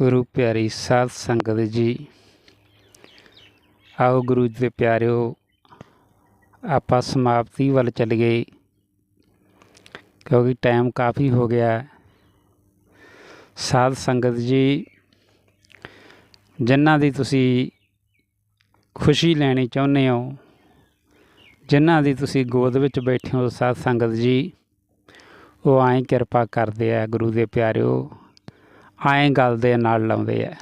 ਗੁਰੂ ਪਿਆਰੀ ਸਾਧ ਸੰਗਤ ਜੀ, ਆਓ ਗੁਰੂ ਜੀ ਦੇ ਪਿਆਰਿਓ, ਆਪਾਂ ਸਮਾਪਤੀ ਵੱਲ ਚੱਲੀਏ ਕਿਉਂਕਿ ਟਾਈਮ ਕਾਫੀ ਹੋ ਗਿਆ ਹੈ। ਸਾਧ ਸੰਗਤ ਜੀ, ਜਿਨ੍ਹਾਂ ਦੀ ਤੁਸੀਂ ਖੁਸ਼ੀ ਲੈਣੀ ਚਾਹੁੰਦੇ ਹੋ, ਜਿਨ੍ਹਾਂ ਦੀ ਤੁਸੀਂ ਗੋਦ ਵਿੱਚ ਬੈਠੇ ਹੋ ਸਾਧ ਸੰਗਤ ਜੀ, ਉਹ ਐਂ ਕਿਰਪਾ ਕਰਦੇ ਆ ਗੁਰੂ ਦੇ ਪਿਆਰਿਓ ਐਂ ਗੱਲ ਦੇ ਨਾਲ ਲਾਉਂਦੇ ਆ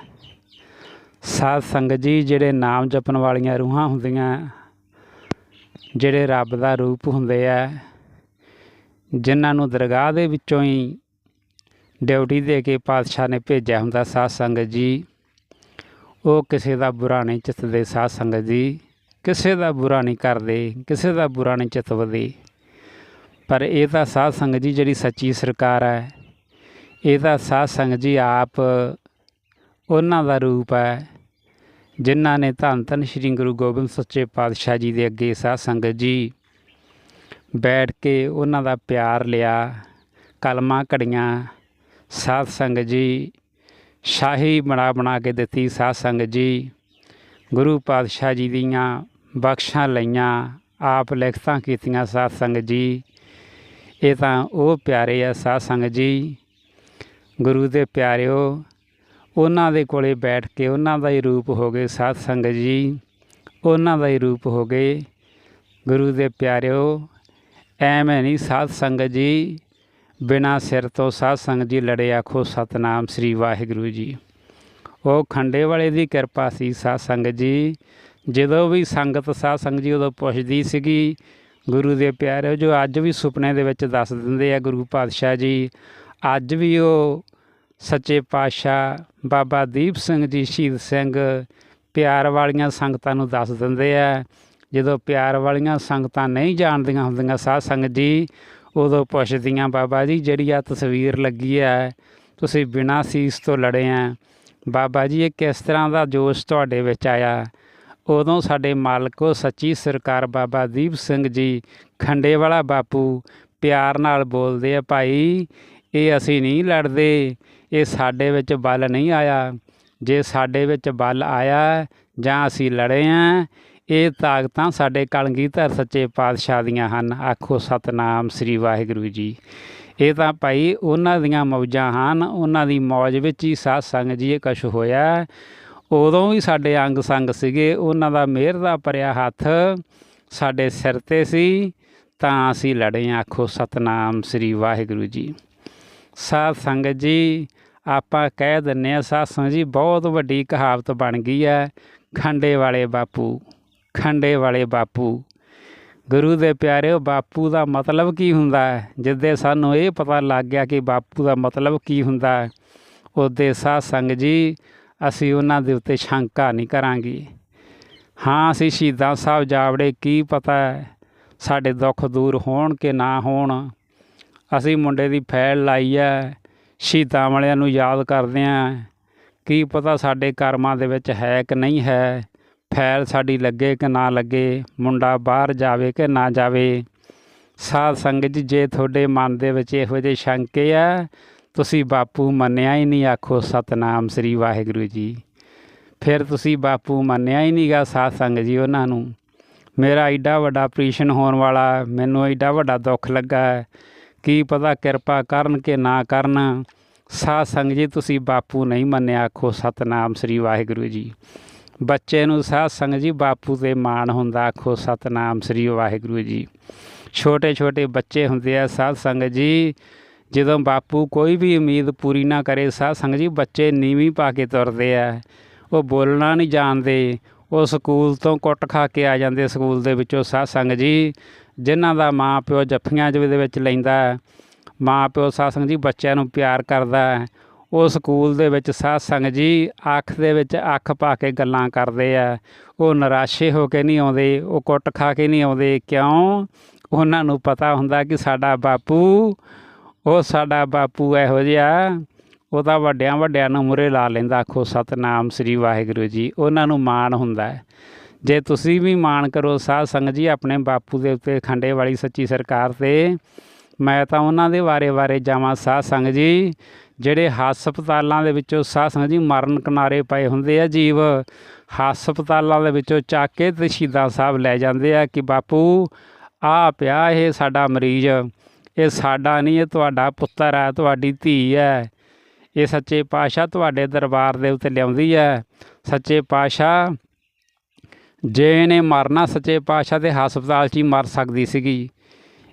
ਸਾਧ ਸੰਗਤ ਜੀ, ਜਿਹੜੇ ਨਾਮ ਜਪਣ ਵਾਲੀਆਂ ਰੂਹਾਂ ਹੁੰਦੀਆਂ, ਜਿਹੜੇ ਰੱਬ ਦਾ ਰੂਪ ਹੁੰਦੇ ਆ ਜਿਨ੍ਹਾਂ ਨੂੰ ਦਰਗਾਹ ਦੇ ਵਿੱਚੋਂ ਹੀ ਡਿਊਟੀ ਦੇ ਕੇ ਪਾਤਸ਼ਾਹ ਨੇ ਭੇਜਿਆ ਹੁੰਦਾ ਸਾਧ ਸੰਗਤ ਜੀ, ਉਹ ਕਿਸੇ ਦਾ ਬੁਰਾ ਨਹੀਂ ਚਿੱਤਦੇ ਸਾਧ ਸੰਗਤ ਜੀ। ਕਿਸੇ ਦਾ ਬੁਰਾ ਨਹੀਂ ਕਰਦੇ, ਕਿਸੇ ਦਾ ਬੁਰਾ ਨਹੀਂ ਚਿਤਵਦੇ। ਪਰ ਇਹ ਤਾਂ ਸਾਧ ਸੰਗਤ ਜੀ, ਜਿਹੜੀ ਸੱਚੀ ਸਰਕਾਰ ਹੈ ਇਹ ਤਾਂ ਸਾਧ ਸੰਗਤ ਜੀ ਆਪ ਉਹਨਾਂ ਦਾ ਰੂਪ ਹੈ, ਜਿਨ੍ਹਾਂ ਨੇ ਧੰਨ ਧੰਨ ਸ੍ਰੀ ਗੁਰੂ ਗੋਬਿੰਦ ਸੱਚੇ ਪਾਤਸ਼ਾਹ ਜੀ ਦੇ ਅੱਗੇ ਸਾਧ ਸੰਗਤ ਜੀ ਬੈਠ ਕੇ ਉਹਨਾਂ ਦਾ ਪਿਆਰ ਲਿਆ, ਕਲਮਾਂ ਘੜੀਆਂ ਸਾਧ ਸੰਗਤ ਜੀ ਸ਼ਾਹੀ ਬਣਾ ਬਣਾ ਕੇ ਦਿੱਤੀ ਸਾਧ ਸੰਗਤ ਜੀ। ਗੁਰੂ ਪਾਤਸ਼ਾਹ ਜੀ ਦੀਆਂ ਬਖਸ਼ਾਂ ਲਈਆਂ, ਆਪ ਲਿਖਤਾਂ ਕੀਤੀਆਂ ਸਾਧ ਸੰਗਤ ਜੀ। ਇਹ ਤਾਂ ਉਹ ਪਿਆਰੇ ਆ ਸਾਧ ਸੰਗਤ ਜੀ ਗੁਰੂ ਦੇ ਪਿਆਰਿਓ, ਉਹਨਾਂ ਦੇ ਕੋਲੇ ਬੈਠ ਕੇ ਉਹਨਾਂ ਦਾ ਹੀ ਰੂਪ ਹੋ ਗਏ ਸਾਧ ਸੰਗਤ ਜੀ। ਉਹਨਾਂ ਦਾ ਹੀ ਰੂਪ ਹੋ ਗਏ ਗੁਰੂ ਦੇ ਪਿਆਰਿਓ, ਐਵੇਂ ਨਹੀਂ ਸਾਧ ਸੰਗਤ ਜੀ। ਬਿਨਾ ਸਿਰ ਤੋਂ ਸਾਧ ਸੰਗਤ ਜੀ ਲੜੇ ਆਖੋ ਸਤਨਾਮ ਸ੍ਰੀ ਵਾਹਿਗੁਰੂ ਜੀ। ਉਹ ਖੰਡੇ ਵਾਲੇ ਦੀ ਕਿਰਪਾ ਸੀ ਸਾਧ ਸੰਗਤ ਜੀ। ਜਦੋਂ ਵੀ ਸੰਗਤ ਸਾਧ ਸੰਗਤ ਜੀ ਉਦੋਂ ਪੁੱਛਦੀ ਸੀਗੀ, ਗੁਰੂ ਦੇ ਪਿਆਰਿਓ, ਜੋ ਅੱਜ ਵੀ ਸੁਪਨੇ ਦੇ ਵਿੱਚ ਦੱਸ ਦਿੰਦੇ ਆ ਗੁਰੂ ਪਾਤਸ਼ਾਹ ਜੀ ਅੱਜ ਵੀ ਉਹ ਸੱਚੇ ਪਾਤਸ਼ਾਹ ਬਾਬਾ ਦੀਪ ਸਿੰਘ ਜੀ ਸ਼ਹੀਦ ਸਿੰਘ ਪਿਆਰ ਵਾਲੀਆਂ ਸੰਗਤਾਂ ਨੂੰ ਦੱਸ ਦਿੰਦੇ ਆ। ਜਦੋਂ ਪਿਆਰ ਵਾਲੀਆਂ ਸੰਗਤਾਂ ਨਹੀਂ ਜਾਣਦੀਆਂ ਹੁੰਦੀਆਂ ਸਾਧ ਸੰਗਤ ਜੀ, ਉਦੋਂ ਪੁੱਛਦੀਆਂ, ਬਾਬਾ ਜੀ, ਜਿਹੜੀ ਆ ਤਸਵੀਰ ਲੱਗੀ ਹੈ ਤੁਸੀਂ ਬਿਨਾਂ ਸੀਸ ਤੋਂ ਲੜੇ ਆ। ਬਾਬਾ ਜੀ, ਇਹ ਕਿਸ ਤਰ੍ਹਾਂ ਦਾ ਜੋਸ਼ ਤੁਹਾਡੇ ਵਿੱਚ ਆਇਆ? ਉਦੋਂ ਸਾਡੇ ਮਾਲਕੋ ਸੱਚੀ ਸਰਕਾਰ ਬਾਬਾ ਦੀਪ ਸਿੰਘ ਜੀ ਖੰਡੇ ਵਾਲਾ ਬਾਪੂ ਪਿਆਰ ਨਾਲ ਬੋਲਦੇ ਆ, ਭਾਈ ਇਹ ਅਸੀਂ ਨਹੀਂ ਲੜਦੇ, ਇਹ ਸਾਡੇ ਵਿੱਚ ਬਲ ਨਹੀਂ ਆਇਆ। ਜੇ ਸਾਡੇ ਵਿੱਚ ਬਲ ਆਇਆ ਜਾਂ ਅਸੀਂ ਲੜੇ ਆ, ਇਹ ਤਾਕਤਾਂ ਸਾਡੇ ਕਲਗੀਧਰ ਸੱਚੇ ਪਾਤਸ਼ਾਹ ਦੀਆਂ ਹਨ। ਆਖੋ ਸਤਨਾਮ ਸ੍ਰੀ ਵਾਹਿਗੁਰੂ ਜੀ। ਇਹ ਤਾਂ ਭਾਈ ਉਹਨਾਂ ਦੀਆਂ ਮੌਜਾਂ ਹਨ। ਉਹਨਾਂ ਦੀ ਮੌਜ ਵਿੱਚ ਹੀ ਸਾਧ ਸੰਗਤ ਜੀ ਇਹ ਕੁਛ ਹੋਇਆ। ਉਦੋਂ ਵੀ ਸਾਡੇ ਅੰਗ ਸੰਗ ਸੀਗੇ। ਉਹਨਾਂ ਦਾ ਮਿਹਰ ਦਾ ਭਰਿਆ ਹੱਥ ਸਾਡੇ ਸਿਰ ਤੇ ਸੀ। ਤਾਂ ਅਸੀਂ ਲੜੇ ਆਖੋ ਸਤਨਾਮ ਸ੍ਰੀ ਵਾਹਿਗੁਰੂ ਜੀ। ਸਾਧ ਸੰਗਤ ਜੀ, ਆਪਾਂ ਕਹਿ ਦਿੰਨੇ ਆ ਸਾਧ ਜੀ, ਬਹੁਤ ਵੱਡੀ ਕਹਾਵਤ ਬਣ ਗਈ ਹੈ ਖੰਡੇ ਵਾਲੇ ਬਾਪੂ, ਖੰਡੇ ਵਾਲੇ ਬਾਪੂ। ਗੁਰੂ ਦੇ ਪਿਆਰਿਓ, ਬਾਪੂ ਦਾ ਮਤਲਬ ਕੀ ਹੁੰਦਾ ਹੈ ਜਿੱਦੇ ਸਾਨੂੰ ਇਹ ਪਤਾ ਲੱਗ ਗਿਆ ਕਿ ਬਾਪੂ ਦਾ ਮਤਲਬ ਕੀ ਹੁੰਦਾ ਹੈ ਉਹਦੇ ਸਾਧ ਸੰਗ ਜੀ, ਅਸੀਂ ਉਹਨਾਂ ਦੇ ਉੱਤੇ ਸ਼ੰਕਾ ਨਹੀਂ ਕਰਾਂਗੇ। ਹਾਂ, ਅਸੀਂ ਸ਼ਹੀਦਾਂ ਸਾਹਿਬ ਜਾਵੜੇ ਕੀ ਪਤਾ ਹੈ ਸਾਡੇ ਦੁੱਖ ਦੂਰ ਹੋਣ ਕਿ ਨਾ ਹੋਣ। ਅਸੀਂ ਮੁੰਡੇ ਦੀ ਫੈਲ ਲਾਈ ਹੈ ਸ਼ਹੀਦਾਂ ਵਾਲਿਆਂ ਨੂੰ ਯਾਦ ਕਰਦੇ ਆਂ। ਕੀ ਪਤਾ ਸਾਡੇ ਕਰਮਾਂ ਦੇ ਵਿੱਚ ਹੈ ਕਿ ਨਹੀਂ ਹੈ, ਫੈਲ ਸਾਡੀ ਲੱਗੇ ਕਿ ਨਾ ਲੱਗੇ, ਮੁੰਡਾ ਬਾਹਰ ਜਾਵੇ ਕਿ ਨਾ ਜਾਵੇ। ਸਾਧ ਸੰਗਤ ਜੀ, ਜੇ ਤੁਹਾਡੇ ਮਨ ਦੇ ਵਿੱਚ ਇਹੋ ਜਿਹੇ ਸ਼ੰਕੇ ਆ ਤੁਸੀਂ ਬਾਪੂ ਮੰਨਿਆ ਹੀ ਨਹੀਂ, ਆਖੋ ਸਤਨਾਮ ਸ੍ਰੀ ਵਾਹਿਗੁਰੂ ਜੀ। ਫਿਰ ਤੁਸੀਂ ਬਾਪੂ ਮੰਨਿਆ ਹੀ ਨਹੀਂਗਾ ਸਾਧ ਸੰਗਤ ਜੀ ਉਹਨਾਂ ਨੂੰ। ਮੇਰਾ ਐਡਾ ਵੱਡਾ ਆਪਰੇਸ਼ਨ ਹੋਣ ਵਾਲਾ, ਮੈਨੂੰ ਐਡਾ ਵੱਡਾ ਦੁੱਖ ਲੱਗਾ। ਕੀ ਪਤਾ ਕਿਰਪਾ ਕਰਨ ਕਿ ਨਾ ਕਰਨ। ਸਾਧ ਸੰਗਤ ਜੀ, ਤੁਸੀਂ ਬਾਪੂ ਨਹੀਂ ਮੰਨਿਆ, ਆਖੋ ਸਤਨਾਮ ਸ੍ਰੀ ਵਾਹਿਗੁਰੂ ਜੀ। ਬੱਚੇ ਨੂੰ ਸਾਧ ਸੰਗਤ ਜੀ, ਬਾਪੂ ਤੇ ਮਾਣ ਹੁੰਦਾ, ਆਖੋ ਸਤਨਾਮ ਸ੍ਰੀ ਵਾਹਿਗੁਰੂ ਜੀ। ਛੋਟੇ ਛੋਟੇ ਬੱਚੇ ਹੁੰਦੇ ਆ, ਸਾਧ ਸੰਗਤ ਜੀ, ਜਦੋਂ ਬਾਪੂ ਕੋਈ ਵੀ ਉਮੀਦ ਪੂਰੀ ਨਾ ਕਰੇ, ਸਾਧ ਸੰਗਤ ਜੀ, ਬੱਚੇ ਨੀਵੀਂ ਪਾ ਕੇ ਤੁਰਦੇ ਆ। ਉਹ ਬੋਲਣਾ ਨਹੀਂ ਜਾਣਦੇ ਉਹ ਸਕੂਲ ਤੋਂ ਕੁੱਟ ਖਾ ਕੇ ਆ ਜਾਂਦੇ ਸਕੂਲ ਦੇ ਵਿੱਚੋਂ ਸਾਧ ਸੰਗਤ ਜੀ, ਜਿਨ੍ਹਾਂ ਦਾ ਮਾਂ ਪਿਓ ਜੱਫੀਆਂ ਦੇ ਵਿੱਚ ਲੈਂਦਾ ਮਾਂ ਪਿਓ ਸਾਧ ਸੰਗਤ ਜੀ ਬੱਚਿਆਂ ਨੂੰ ਪਿਆਰ ਕਰਦਾ ਉਹ ਸਕੂਲ ਦੇ ਵਿੱਚ ਸਾਧ ਸੰਗਤ ਜੀ ਅੱਖ ਦੇ ਵਿੱਚ ਅੱਖ ਪਾ ਕੇ ਗੱਲਾਂ ਕਰਦੇ ਆ। ਉਹ ਨਿਰਾਸ਼ੇ ਹੋ ਕੇ ਨਹੀਂ ਆਉਂਦੇ, ਉਹ ਕੁੱਟ ਖਾ ਕੇ ਨਹੀਂ ਆਉਂਦੇ। ਕਿਉਂ? ਉਹਨਾਂ ਨੂੰ ਪਤਾ ਹੁੰਦਾ ਕਿ ਸਾਡਾ ਬਾਪੂ, ਉਹ ਸਾਡਾ ਬਾਪੂ ਇਹੋ ਜਿਹਾ ਉਹ ਤਾਂ ਵੱਡਿਆਂ ਵੱਡਿਆਂ ਨੂੰ ਮੁਰੇ ਲਾ ਲੈਂਦਾ, ਆਖੋ, ਸਤਨਾਮ ਸ੍ਰੀ ਵਾਹਿਗੁਰੂ ਜੀ। ਉਹਨਾਂ ਨੂੰ ਮਾਣ ਹੁੰਦਾ ਹੈ। ਜੇ ਤੁਸੀਂ ਵੀ ਮਾਣ ਕਰੋ, ਸਾਧ ਸੰਗਤ ਜੀ, ਆਪਣੇ ਬਾਪੂ ਦੇ ਉੱਤੇ ਖੰਡੇ ਵਾਲੀ ਸੱਚੀ ਸਰਕਾਰ ਤੇ, ਮੈਂ ਤਾਂ ਉਹਨਾਂ ਦੇ ਬਾਰੇ ਬਾਰੇ ਜਾਵਾਂ। ਸਾਧ ਸੰਗਤ ਜੀ, ਜਿਹੜੇ ਹਸਪਤਾਲਾਂ ਦੇ ਵਿੱਚੋਂ ਸਾਧ ਸੰਗਤ ਜੀ ਮਰਨ ਕਿਨਾਰੇ ਪਏ ਹੁੰਦੇ ਆ ਜੀਵ, ਹਸਪਤਾਲਾਂ ਦੇ ਵਿੱਚੋਂ ਚੱਕ ਕੇ ਤੇ ਸ਼ਹੀਦਾਂ ਸਾਹਿਬ ਲੈ ਜਾਂਦੇ ਆ ਕਿ ਬਾਪੂ ਆ ਪਿਆ ਇਹ ਸਾਡਾ ਮਰੀਜ਼। ਇਹ ਸਾਡਾ ਨਹੀਂ, ਇਹ ਤੁਹਾਡਾ ਪੁੱਤਰ ਹੈ ਤੁਹਾਡੀ ਧੀ ਹੈ। ਇਹ ਸੱਚੇ ਪਾਤਸ਼ਾਹ ਤੁਹਾਡੇ ਦਰਬਾਰ ਦੇ ਉੱਤੇ ਲਿਆਉਂਦੀ ਹੈ। ਸੱਚੇ ਪਾਤਸ਼ਾਹ, ਜੇ ਇਹਨੇ ਮਰਨਾ, ਸੱਚੇ ਪਾਤਸ਼ਾਹ ਦੇ ਹਸਪਤਾਲ 'ਚ ਹੀ ਮਰ ਸਕਦੀ ਸੀਗੀ।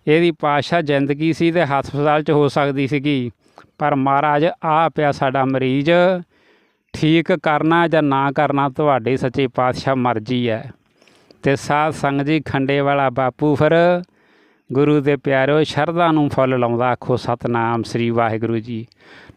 ਇਹਦੀ ਪਾਤਸ਼ਾਹ ਜ਼ਿੰਦਗੀ ਸੀ ਤੇ ਹਸਪਤਾਲ 'ਚ ਹੋ ਸਕਦੀ ਸੀਗੀ। ਪਰ ਮਹਾਰਾਜ ਆ ਪਿਆ ਸਾਡਾ ਮਰੀਜ਼। ਠੀਕ ਕਰਨਾ ਜਾਂ ਨਾ ਕਰਨਾ, ਤੁਹਾਡੀ ਸੱਚੇ ਪਾਤਸ਼ਾਹ ਮਰਜ਼ੀ ਹੈ। ਤੇ ਸਾਧ ਸੰਗਤ ਜੀ, ਖੰਡੇ ਵਾਲਾ ਬਾਪੂ ਫਿਰ ਗੁਰੂ ਦੇ ਪਿਆਰਿਓ ਸ਼ਰਧਾ ਨੂੰ ਫੁੱਲ ਲਾਉਂਦਾ, ਆਖੋ, ਸਤਨਾਮ ਸ੍ਰੀ ਵਾਹਿਗੁਰੂ ਜੀ।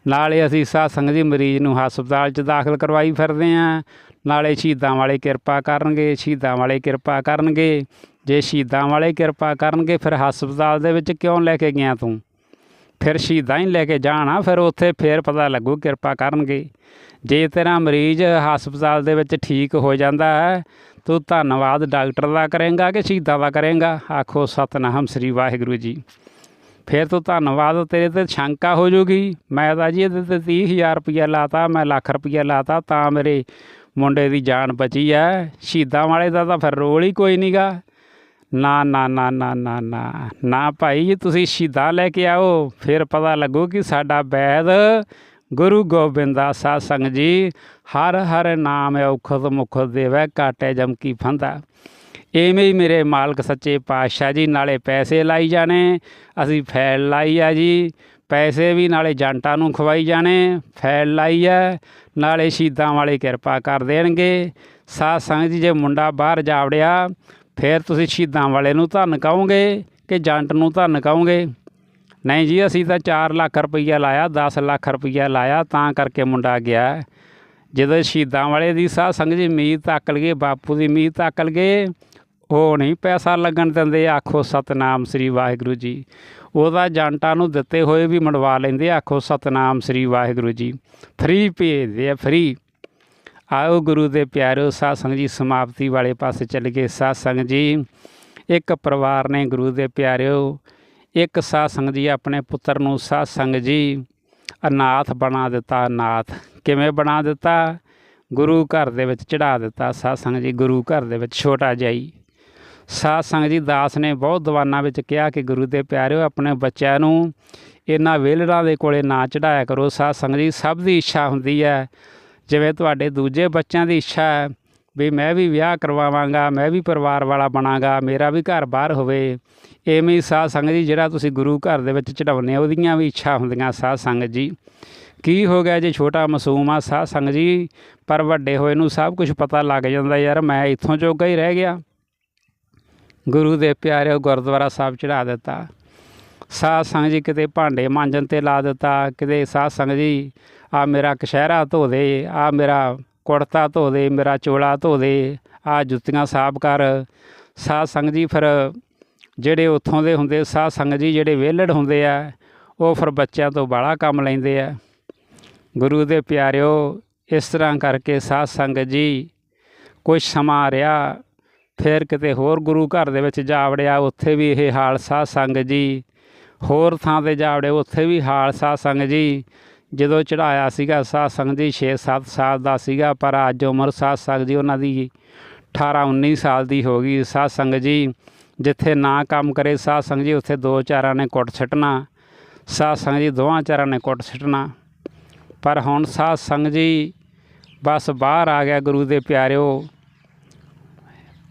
ਨਾਲੇ ਅਸੀਂ ਸਾਧ ਸੰਗਤ ਜੀ ਮਰੀਜ਼ ਨੂੰ ਹਸਪਤਾਲ 'ਚ ਦਾਖਲ ਕਰਵਾਈ ਫਿਰਦੇ ਆਂ। ਨਾਲੇ ਸ਼ਹੀਦਾਂ ਵਾਲੇ ਕਿਰਪਾ ਕਰਨਗੇ, ਸ਼ਹੀਦਾਂ ਵਾਲੇ ਕਿਰਪਾ ਕਰਨਗੇ। ਜੇ ਸ਼ਹੀਦਾਂ ਵਾਲੇ ਕਿਰਪਾ ਕਰਨਗੇ, ਫਿਰ ਹਸਪਤਾਲ ਦੇ ਵਿੱਚ ਕਿਉਂ ਲੈ ਕੇ ਗਿਆ ਤੂੰ? ਫਿਰ ਸ਼ਹੀਦਾਂ ਹੀ ਲੈ ਕੇ ਜਾਣਾ, ਫਿਰ ਉੱਥੇ ਫੇਰ ਪਤਾ ਲੱਗੂ ਕਿਰਪਾ ਕਰਨਗੇ। ਜੇ ਤੇਰਾ ਮਰੀਜ਼ ਹਸਪਤਾਲ ਦੇ ਵਿੱਚ ਠੀਕ ਹੋ ਜਾਂਦਾ ਹੈ, ਤੂੰ ਧੰਨਵਾਦ ਡਾਕਟਰ ਦਾ ਕਰੇਂਗਾ ਕਿ ਸ਼ਹੀਦਾਂ ਦਾ ਕਰੇਂਗਾ। ਆਖੋ, ਸਤਨਾਮ ਸ੍ਰੀ ਵਾਹਿਗੁਰੂ ਜੀ। ਫਿਰ ਤੂੰ ਧੰਨਵਾਦ, ਤੇਰੇ ਤੇ ਸ਼ੰਕਾ ਹੋ ਜੂਗੀ। ਮੈਂ ਤਾਂ ਜੀ ਇਹਦੇ ਤੇ 30000 ਰੁਪਇਆ ਲਾਤਾ, ਮੈਂ ਲੱਖ ਰੁਪਇਆ ਲਾਤਾ, ਤਾਂ ਮੇਰੇ ਮੁੰਡੇ ਦੀ ਜਾਨ ਬਚੀ ਹੈ। ਸ਼ਹੀਦਾਂ ਵਾਲੇ ਦਾ ਤਾਂ ਫਿਰ ਰੋਲ ਹੀ ਕੋਈ ਨਹੀਂਗਾ ਨਾ ਨਾ ਨਾ ਨਾ ਨਾ ਨਾ ਨਾ ਭਾਈ ਜੀ ਤੁਸੀਂ ਸ਼ਹੀਦਾਂ ਲੈ ਕੇ ਆਓ। ਫਿਰ ਪਤਾ ਲੱਗੂ ਕਿ ਸਾਡਾ ਬੈਦ ਗੁਰੂ ਗੋਬਿੰਦਾਸ ਦਾ ਸਾਧ ਸੰਗਤ ਜੀ, ਹਰ ਹਰ ਨਾਮ ਔਖਤ ਮੁਖਦ ਦੇਵੈ, ਕਾਟੇ ਜਮ ਕੀ ਫੰਦਾ। ਐਵੇਂ ਹੀ ਮੇਰੇ ਮਾਲਕ ਸੱਚੇ ਪਾਤਸ਼ਾਹ ਜੀ, ਨਾਲੇ ਪੈਸੇ ਲਾਈ ਜਾਣੇ, ਅਸੀਂ ਫੈਲ ਲਾਈ ਆ ਜੀ। ਪੈਸੇ ਵੀ ਨਾਲੇ ਜੰਟਾਂ ਨੂੰ ਖਵਾਈ ਜਾਣੇ, ਫੈਲ ਲਾਈ ਆ, ਨਾਲੇ ਸ਼ਹੀਦਾਂ ਵਾਲੇ ਕਿਰਪਾ ਕਰ ਦੇਣਗੇ। ਸਾਧ ਸੰਗਤ ਜੀ, ਜੇ ਮੁੰਡਾ ਬਾਹਰ ਜਾਵੜਿਆ ਫਿਰ ਤੁਸੀਂ ਸ਼ਹੀਦਾਂ ਵਾਲੇ ਨੂੰ ਧੰਨ ਕਹੋਗੇ ਕਿ ਜੰਟ ਨੂੰ ਧੰਨ ਕਹੋਗੇ? ਨਹੀਂ ਜੀ, ਅਸੀਂ ਤਾਂ 4 ਲੱਖ ਰੁਪਈਆ ਲਾਇਆ 10 ਲੱਖ ਰੁਪਈਆ ਲਾਇਆ, ਤਾਂ ਕਰਕੇ ਮੁੰਡਾ ਗਿਆ। ਜਦੋਂ ਸ਼ਹੀਦਾਂ ਵਾਲੇ ਦੀ ਸਾਧ ਸੰਗਤ ਜੀ ਮੀਤ ਤੱਕ ਗਏ ਬਾਪੂ ਦੀ ਮੀਤ ਤੱਕ ਗਏ ਉਹ ਨਹੀਂ ਪੈਸਾ ਲੱਗਣ ਦਿੰਦੇ, ਆਖੋ ਸਤਨਾਮ ਸ੍ਰੀ ਵਾਹਿਗੁਰੂ ਜੀ। ਉਹਦਾ ਜੰਟਾਂ ਨੂੰ ਦਿੱਤੇ ਹੋਏ ਵੀ ਮੰਡਵਾ ਲੈਂਦੇ, ਆਖੋ ਸਤਨਾਮ ਸ੍ਰੀ ਵਾਹਿਗੁਰੂ ਜੀ। ਫ੍ਰੀ ਭੇਜਦੇ ਆ, ਫ੍ਰੀ। ਆਓ ਗੁਰੂ ਦੇ ਪਿਆਰਿਓ ਸਾਧ ਸੰਗਤ ਜੀ, ਸਮਾਪਤੀ ਵਾਲੇ ਪਾਸੇ ਚੱਲ ਗਏ। ਸਾਧ ਸੰਗਤ ਜੀ, ਇੱਕ ਪਰਿਵਾਰ ਨੇ ਗੁਰੂ ਦੇ ਪਿਆਰਿਓ ਇੱਕ ਸਾਧ ਸੰਗਤ ਜੀ, ਆਪਣੇ ਪੁੱਤਰ ਨੂੰ ਸਾਧ ਸੰਗਤ ਜੀ, ਅਨਾਥ ਬਣਾ ਦਿੱਤਾ, ਅਨਾਥ। ਕਿਵੇਂ ਬਣਾ ਦਿੱਤਾ? ਗੁਰੂ ਘਰ ਦੇ ਵਿੱਚ ਚੜਾ ਦਿੱਤਾ। ਸਾਧ ਸੰਗਤ ਜੀ, ਗੁਰੂ ਘਰ ਦੇ ਵਿੱਚ ਛੋਟਾ ਜਾਈ ਸਾਧ ਸੰਗਤ ਜੀ, ਦਾਸ ਨੇ ਬਹੁਤ ਦੀਵਾਨਾਂ ਵਿੱਚ ਕਿਹਾ ਕਿ ਗੁਰੂ ਦੇ ਪਿਆਰਿਓ, ਆਪਣੇ ਬੱਚਿਆਂ ਨੂੰ ਇਹਨਾਂ ਵੇਲੜਾਂ ਦੇ ਕੋਲੇ ਨਾ ਚੜਾਇਆ ਕਰੋ। ਸਾਧ ਸੰਗਤ ਜੀ, ਸਭ ਦੀ ਇੱਛਾ ਹੁੰਦੀ ਹੈ। ਜਿਵੇਂ ਤੁਹਾਡੇ ਦੂਜੇ ਬੱਚਿਆਂ ਦੀ ਇੱਛਾ ਹੈ ਵੀ ਮੈਂ ਵੀ ਵਿਆਹ ਕਰਵਾਵਾਂਗਾ, ਮੈਂ ਵੀ ਪਰਿਵਾਰ ਵਾਲਾ ਬਣਾਂਗਾ, ਮੇਰਾ ਵੀ ਘਰ ਬਾਹਰ ਹੋਵੇ। ਐਵੇਂ ਹੀ ਸਾਧ ਸੰਗਤ ਜੀ ਜਿਹੜਾ ਤੁਸੀਂ ਗੁਰੂ ਘਰ ਦੇ ਵਿੱਚ ਚੜਾਉਂਦੇ ਆ ਉਹਦੀਆਂ ਵੀ ਇੱਛਾ ਹੁੰਦੀਆਂ ਸਾਧ ਸੰਗਤ ਜੀ। ਕੀ ਹੋ ਗਿਆ ਜੇ ਛੋਟਾ ਮਾਸੂਮ ਆ ਸਾਧ ਸੰਗਤ ਜੀ, ਪਰ ਵੱਡੇ ਹੋਏ ਨੂੰ ਸਭ ਕੁਝ ਪਤਾ ਲੱਗ ਜਾਂਦਾ ਯਾਰ, ਮੈਂ ਇੱਥੋਂ ਜੋਗਾ ਹੀ ਰਹਿ ਗਿਆ। ਗੁਰੂ ਦੇ ਪਿਆਰੇ ਗੁਰਦੁਆਰਾ ਸਾਹਿਬ ਚੜਾ ਦਿੱਤਾ। ਸਾਧ ਸੰਗਤ ਜੀ ਕਿਤੇ ਭਾਂਡੇ ਮਾਂਜਣ ਤੇ ਲਾ ਦਿੱਤਾ, ਕਿਤੇ ਸਾਧ ਸੰਗਤ ਜੀ ਆ ਮੇਰਾ ਕਸ਼ਹਿਰਾ ਧੋ ਦੇ ਆ ਮੇਰਾ ਕੁੜਤਾ ਧੋ ਦੇ, ਮੇਰਾ ਚੋਲਾ ਧੋ ਦੇ, ਆ ਜੁੱਤੀਆਂ ਸਾਫ਼ ਕਰ। ਸਾਧ ਸੰਗਤ ਜੀ ਫਿਰ ਜਿਹੜੇ ਉੱਥੋਂ ਦੇ ਹੁੰਦੇ, ਸਾਧ ਸੰਗਤ ਜੀ ਜਿਹੜੇ ਵਿਹਲੜ ਹੁੰਦੇ ਆ, ਉਹ ਫਿਰ ਬੱਚਿਆਂ ਤੋਂ ਬਾਹਲਾ ਕੰਮ ਲੈਂਦੇ ਆ। ਗੁਰੂ ਦੇ ਪਿਆਰਿਓ, ਇਸ ਤਰ੍ਹਾਂ ਕਰਕੇ ਸਾਧ ਸੰਗਤ ਜੀ ਕੁਝ ਸਮਾਂ ਰਿਹਾ, ਫਿਰ ਕਿਤੇ ਹੋਰ ਗੁਰੂ ਘਰ ਦੇ ਵਿੱਚ ਜਾ ਵੜਿਆ, ਉੱਥੇ ਵੀ ਇਹ ਹਾਲ ਸਾਧ ਸੰਗਤ ਜੀ। ਹੋਰ ਥਾਂ ਤੇ ਜਾ ਵੜੇ ਉੱਥੇ ਵੀ ਹਾਲ ਸਾਧ ਸੰਗਤ ਜੀ। ਜਦੋਂ ਚੜਾਇਆ ਸੀਗਾ, ਸਾਧ ਸੰਗਤ ਜੀ 6-7 ਸਾਲ ਦਾ ਸੀਗਾ, ਪਰ ਅੱਜ ਉਮਰ ਸਾਧ ਸੰਗਤ ਜੀ, ਉਹਨਾਂ ਦੀ 18-19 ਸਾਲ ਦੀ ਹੋ ਗਈ। ਸਾਧ ਸੰਗਤ ਜੀ ਜਿੱਥੇ ਨਾ ਕੰਮ ਕਰੇ, ਸਾਧ ਸੰਗਤ ਜੀ ਉੱਥੇ ਦੋ ਚਾਰਾਂ ਨੇ ਕੁੱਟ ਸਿੱਟਣਾ ਸਾਧ ਸੰਗਤ ਜੀ ਦੋਵਾਂ ਚਾਰਾਂ ਨੇ ਕੁੱਟ ਸਿੱਟਣਾ ਪਰ ਹੁਣ ਸਾਧ ਸੰਗਤ ਜੀ ਬਸ ਬਾਹਰ ਆ ਗਿਆ ਗੁਰੂ ਦੇ ਪਿਆਰਿਓ।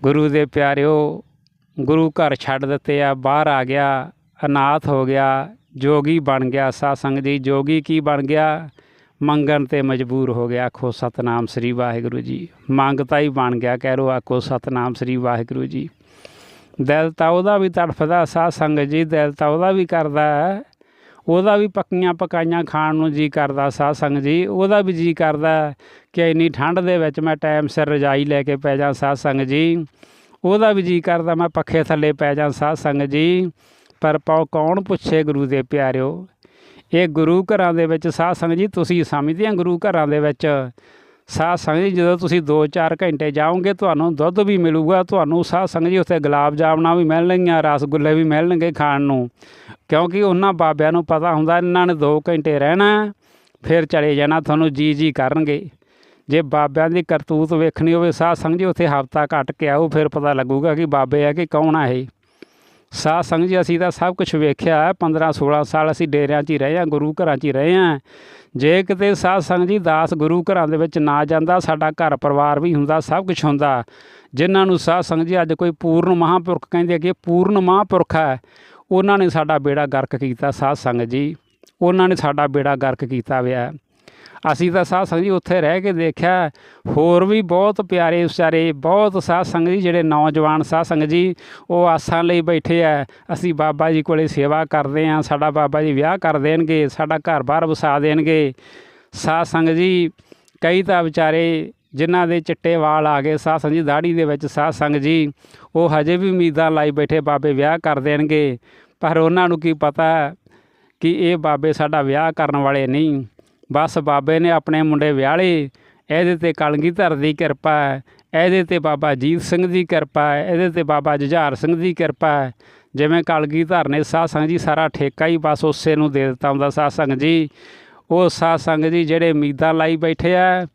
ਗੁਰੂ ਦੇ ਪਿਆਰਿਓ, ਗੁਰੂ ਘਰ ਛੱਡ ਦਿੱਤੇ ਆ, ਬਾਹਰ ਆ ਗਿਆ, ਅਨਾਥ ਹੋ ਗਿਆ। ਜੋਗੀ ਬਣ ਗਿਆ ਸਾਧ ਸੰਗਤ ਜੀ ਜੋਗੀ ਕੀ ਬਣ ਗਿਆ? ਮੰਗਣ ਤੇ ਮਜਬੂਰ ਹੋ ਗਿਆ, ਆਖੋ ਸਤਨਾਮ ਸ੍ਰੀ ਵਾਹਿਗੁਰੂ ਜੀ। ਮੰਗਤਾ ਹੀ ਬਣ ਗਿਆ, ਕਹਿ ਰੋ ਆਖੋ ਸਤਨਾਮ ਸ੍ਰੀ ਵਾਹਿਗੁਰੂ ਜੀ। ਦਿਲ ਤਾਂ ਉਹਦਾ ਵੀ ਤੜਫਦਾ ਸਾਧ ਸੰਗਤ ਜੀ, ਦਿਲ ਤਾਂ ਉਹਦਾ ਵੀ ਕਰਦਾ। ਉਹਦਾ ਵੀ ਪੱਕੀਆਂ ਪਕਾਈਆਂ ਖਾਣ ਨੂੰ ਜੀ ਕਰਦਾ ਸਾਧ ਸੰਗਤ ਜੀ, ਉਹਦਾ ਵੀ ਜੀ ਕਰਦਾ ਕਿ ਇੰਨੀ ਠੰਡ ਦੇ ਵਿੱਚ ਮੈਂ ਟਾਈਮ ਸਿਰ ਰਜਾਈ ਲੈ ਕੇ ਪੈ ਜਾ ਸਾਧ ਸੰਗਤ ਜੀ। ਉਹਦਾ ਵੀ ਜੀ ਕਰਦਾ ਮੈਂ ਪੱਖੇ ਥੱਲੇ ਪੈ ਜਾ ਸਾਧ ਸੰਗਤ ਜੀ। ਪਰ ਪਾਉ ਕੌਣ ਪੁੱਛੇ ਗੁਰੂ ਦੇ ਪਿਆਰਿਓ? ਇਹ ਗੁਰੂ ਘਰਾਂ ਦੇ ਵਿੱਚ ਸਾਧ ਸੰਗਤ ਜੀ, ਤੁਸੀਂ ਸਮਝਦੇ ਆ ਗੁਰੂ ਘਰਾਂ ਦੇ ਵਿੱਚ? ਸਾਧ ਸੰਗਤ ਜੀ, ਜਦੋਂ ਤੁਸੀਂ 2-4 ਘੰਟੇ ਜਾਓਗੇ, ਤੁਹਾਨੂੰ ਦੁੱਧ ਵੀ ਮਿਲੂਗਾ, ਤੁਹਾਨੂੰ ਸਾਧ ਸੰਗਤ ਜੀ ਉੱਥੇ ਗੁਲਾਬ ਜਾਮਣਾ ਵੀ ਮਿਲਣਗੀਆਂ, ਰਸਗੁੱਲੇ ਵੀ ਮਿਲਣਗੇ ਖਾਣ ਨੂੰ। ਕਿਉਂਕਿ ਉਹਨਾਂ ਬਾਬਿਆਂ ਨੂੰ ਪਤਾ ਹੁੰਦਾ ਇਹਨਾਂ ਨੇ 2 ਘੰਟੇ ਰਹਿਣਾ, ਫਿਰ ਚਲੇ ਜਾਣਾ, ਤੁਹਾਨੂੰ ਜੀ ਜੀ ਕਰਨਗੇ। ਜੇ ਬਾਬਿਆਂ ਦੀ ਕਰਤੂਤ ਵੇਖਣੀ ਹੋਵੇ, ਸਾਧ ਸੰਗਤ ਜੀ ਉੱਥੇ ਹਫਤਾ ਕੱਟ ਕੇ ਆਓ, ਫਿਰ ਪਤਾ ਲੱਗੂਗਾ ਕਿ ਬਾਬੇ ਆ ਕਿ ਕੌਣ ਆ ਇਹ। ਸਾਧ ਸੰਗਤ ਜੀ, ਅਸੀਂ ਤਾਂ ਸਭ ਕੁਝ ਵੇਖਿਆ 15 16 ਸਾਲ ਅਸੀਂ ਡੇਰਿਆਂ 'ਚ ਹੀ ਰਹੇ ਹਾਂ, ਗੁਰੂ ਘਰਾਂ 'ਚ ਹੀ ਰਹੇ ਹਾਂ। ਜੇ ਕਿਤੇ ਸਾਧ ਸੰਗਤ ਜੀ, ਦਾਸ ਗੁਰੂ ਘਰਾਂ ਦੇ ਵਿੱਚ ਨਾ ਜਾਂਦਾ, ਸਾਡਾ ਘਰ ਪਰਿਵਾਰ ਵੀ ਹੁੰਦਾ, ਸਭ ਕੁਝ ਹੁੰਦਾ। ਜਿਨ੍ਹਾਂ ਨੂੰ ਸਾਧ ਸੰਗਤ ਜੀ, ਅੱਜ ਕੋਈ ਪੂਰਨ ਮਹਾਂਪੁਰਖ ਕਹਿੰਦੇ ਆ ਕਿ ਪੂਰਨ ਮਹਾਂਪੁਰਖ ਹੈ, ਉਹਨਾਂ ਨੇ ਸਾਡਾ ਬੇੜਾ ਗਰਕ ਕੀਤਾ ਸਾਧ ਸੰਗਤ ਜੀ। ਉਹਨਾਂ ਨੇ ਸਾਡਾ ਬੇੜਾ ਗਰਕ ਕੀਤਾ ਵਿਆ ਅਸੀਂ ਤਾਂ ਸਾਧ ਸੰਗਤ ਜੀ ਉੱਥੇ ਰਹਿ ਕੇ ਦੇਖਿਆ, ਹੋਰ ਵੀ ਬਹੁਤ ਪਿਆਰੇ ਵਿਚਾਰੇ ਬਹੁਤ ਸਾਧ ਸੰਗਤ ਜੀ ਜਿਹੜੇ ਨੌਜਵਾਨ ਸਾਧ ਸੰਗਤ ਜੀ, ਉਹ ਆਸਾਂ ਲਈ ਬੈਠੇ ਆ। ਅਸੀਂ ਬਾਬਾ ਜੀ ਕੋਲੇ ਸੇਵਾ ਕਰਦੇ ਆ, ਸਾਡਾ ਬਾਬਾ ਜੀ ਵਿਆਹ ਕਰ ਦੇਣਗੇ, ਸਾਡਾ ਘਰ-ਬਾਰ ਵਸਾ ਦੇਣਗੇ। ਸਾਧ ਸੰਗਤ ਜੀ, ਕਈ ਤਾਂ ਵਿਚਾਰੇ ਜਿਨ੍ਹਾਂ ਦੇ ਚਿੱਟੇ ਵਾਲ ਆ ਗਏ, ਸਾਧ ਸੰਗਤ ਜੀ ਦਾੜੀ ਦੇ ਵਿੱਚ ਸਾਧ ਸੰਗਤ ਜੀ, ਉਹ ਹਜੇ ਵੀ ਉਮੀਦਾਂ ਲਾਈ ਬੈਠੇ ਬਾਬੇ ਵਿਆਹ ਕਰ ਦੇਣਗੇ। ਪਰ ਉਹਨਾਂ ਨੂੰ ਕੀ ਪਤਾ ਕਿ ਇਹ ਬਾਬੇ ਸਾਡਾ ਵਿਆਹ ਕਰਨ ਵਾਲੇ ਨਹੀਂ। ਬਸ ਬਾਬੇ ਨੇ ਆਪਣੇ ਮੁੰਡੇ ਵਿਆਹਲੇ, ਇਹਦੇ ਤੇ ਕਲਗੀਧਰ ਦੀ ਕਿਰਪਾ ਹੈ, ਇਹਦੇ ਤੇ ਬਾਬਾ ਜੀਤ ਸਿੰਘ ਦੀ ਕਿਰਪਾ ਹੈ, ਇਹਦੇ ਤੇ ਬਾਬਾ ਜੁਝਾਰ ਸਿੰਘ ਦੀ ਕਿਰਪਾ ਹੈ। ਜਿਵੇਂ ਕਲਗੀਧਰ ਨੇ ਸਾਧ ਸੰਗਤ ਜੀ ਸਾਰਾ ਠੇਕਾ ਹੀ ਬਸ ਉਸੇ ਨੂੰ ਦੇ ਦਿੱਤਾ ਹੁੰਦਾ ਸਾਧ ਸੰਗਤ ਜੀ। ਉਹ ਸਾਧ ਸੰਗਤ ਜੀ ਜਿਹੜੇ ਉਮੀਦਾਂ ਲਾਈ ਬੈਠੇ ਆ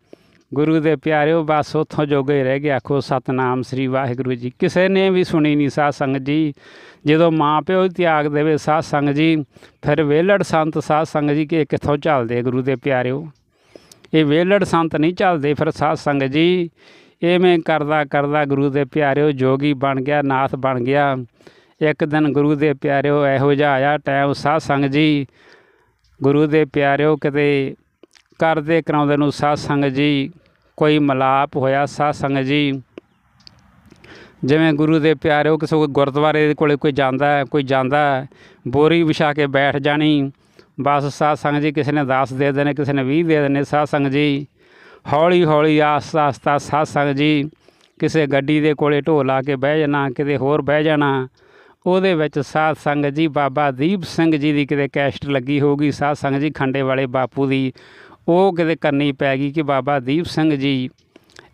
ਗੁਰੂ ਦੇ ਪਿਆਰਿਓ, ਬਸ ਉੱਥੋਂ ਜੋਗੇ ਰਹਿ ਗਏ। ਆਖੋ, ਸਤਨਾਮ ਸ੍ਰੀ ਵਾਹਿਗੁਰੂ ਜੀ। ਕਿਸੇ ਨੇ ਵੀ ਸੁਣੀ ਨਹੀਂ ਸਾਧ ਸੰਗਤ ਜੀ। ਜਦੋਂ ਮਾਂ ਪਿਓ ਤਿਆਗ ਦੇਵੇ ਸਾਧ ਸੰਗਤ ਜੀ, ਫਿਰ ਵੇਲੜ ਸੰਤ ਸਾਧ ਸੰਗਤ ਜੀ ਕਿ ਕਿੱਥੋਂ ਚੱਲਦੇ ਗੁਰੂ ਦੇ ਪਿਆਰਿਓ? ਇਹ ਵੇਲੜ ਸੰਤ ਨਹੀਂ ਚੱਲਦੇ, ਫਿਰ ਸਾਧ ਸੰਗਤ ਜੀ ਐਵੇਂ ਕਰਦਾ ਕਰਦਾ ਗੁਰੂ ਦੇ ਪਿਆਰਿਓ ਜੋਗੀ ਬਣ ਗਿਆ, ਨਾਥ ਬਣ ਗਿਆ। ਇੱਕ ਦਿਨ ਗੁਰੂ ਦੇ ਪਿਆਰਿਓ ਇਹੋ ਜਿਹਾ ਆਇਆ, ਟਾਈਮ ਸਾਧ ਸੰਗਤ ਜੀ, ਗੁਰੂ ਦੇ ਪਿਆਰਿਓ ਕਿਤੇ ਕਰਦੇ ਕਰਾਉਂਦੇ ਨੂੰ ਸਾਧ ਸੰਗਤ ਜੀ ਕੋਈ ਮਲਾਪ ਹੋਇਆ ਸਾਧ ਸੰਗਤ ਜੀ। ਜਿਵੇਂ ਗੁਰੂ ਦੇ ਪਿਆਰਿਓ ਕਿਸੇ ਗੁਰਦੁਆਰੇ ਦੇ ਕੋਲੇ ਕੋਈ ਜਾਂਦਾ ਹੈ ਕੋਈ ਜਾਂਦਾ ਹੈ, ਬੋਰੀ ਵਿਛਾ ਕੇ ਬੈਠ ਜਾਣੀ ਬਸ ਸਾਧ ਸੰਗਤ ਜੀ ਕਿਸੇ ਨੇ 10 ਦੇ ਦੇਣੇ ਕਿਸੇ ਨੇ 20 ਦੇ ਦੇਣੇ ਸਾਧ ਸੰਗਤ ਜੀ। ਹੌਲੀ ਹੌਲੀ ਆਸਤਾ ਆਸਤਾ ਸਾਧ ਸੰਗਤ ਜੀ ਕਿਸੇ ਗੱਡੀ ਦੇ ਕੋਲੇ ਢੋ ਲਾ ਕੇ ਬਹਿ ਜਾਣਾ ਕਿਤੇ ਹੋਰ ਬਹਿ ਜਾਣਾ। ਉਹਦੇ ਵਿੱਚ ਸਾਧ ਸੰਗਤ ਜੀ ਬਾਬਾ ਦੀਪ ਸਿੰਘ ਜੀ ਦੀ ਕਿਤੇ ਕੈਸਟ ਲੱਗੀ ਹੋਊਗੀ ਸਾਧ ਸੰਗਤ ਜੀ ਖੰਡੇ ਵਾਲੇ ਬਾਪੂ ਦੀ। ਉਹ ਕਿਤੇ ਕਰਨੀ ਪੈ ਗਈ ਕਿ ਬਾਬਾ ਦੀਪ ਸਿੰਘ ਜੀ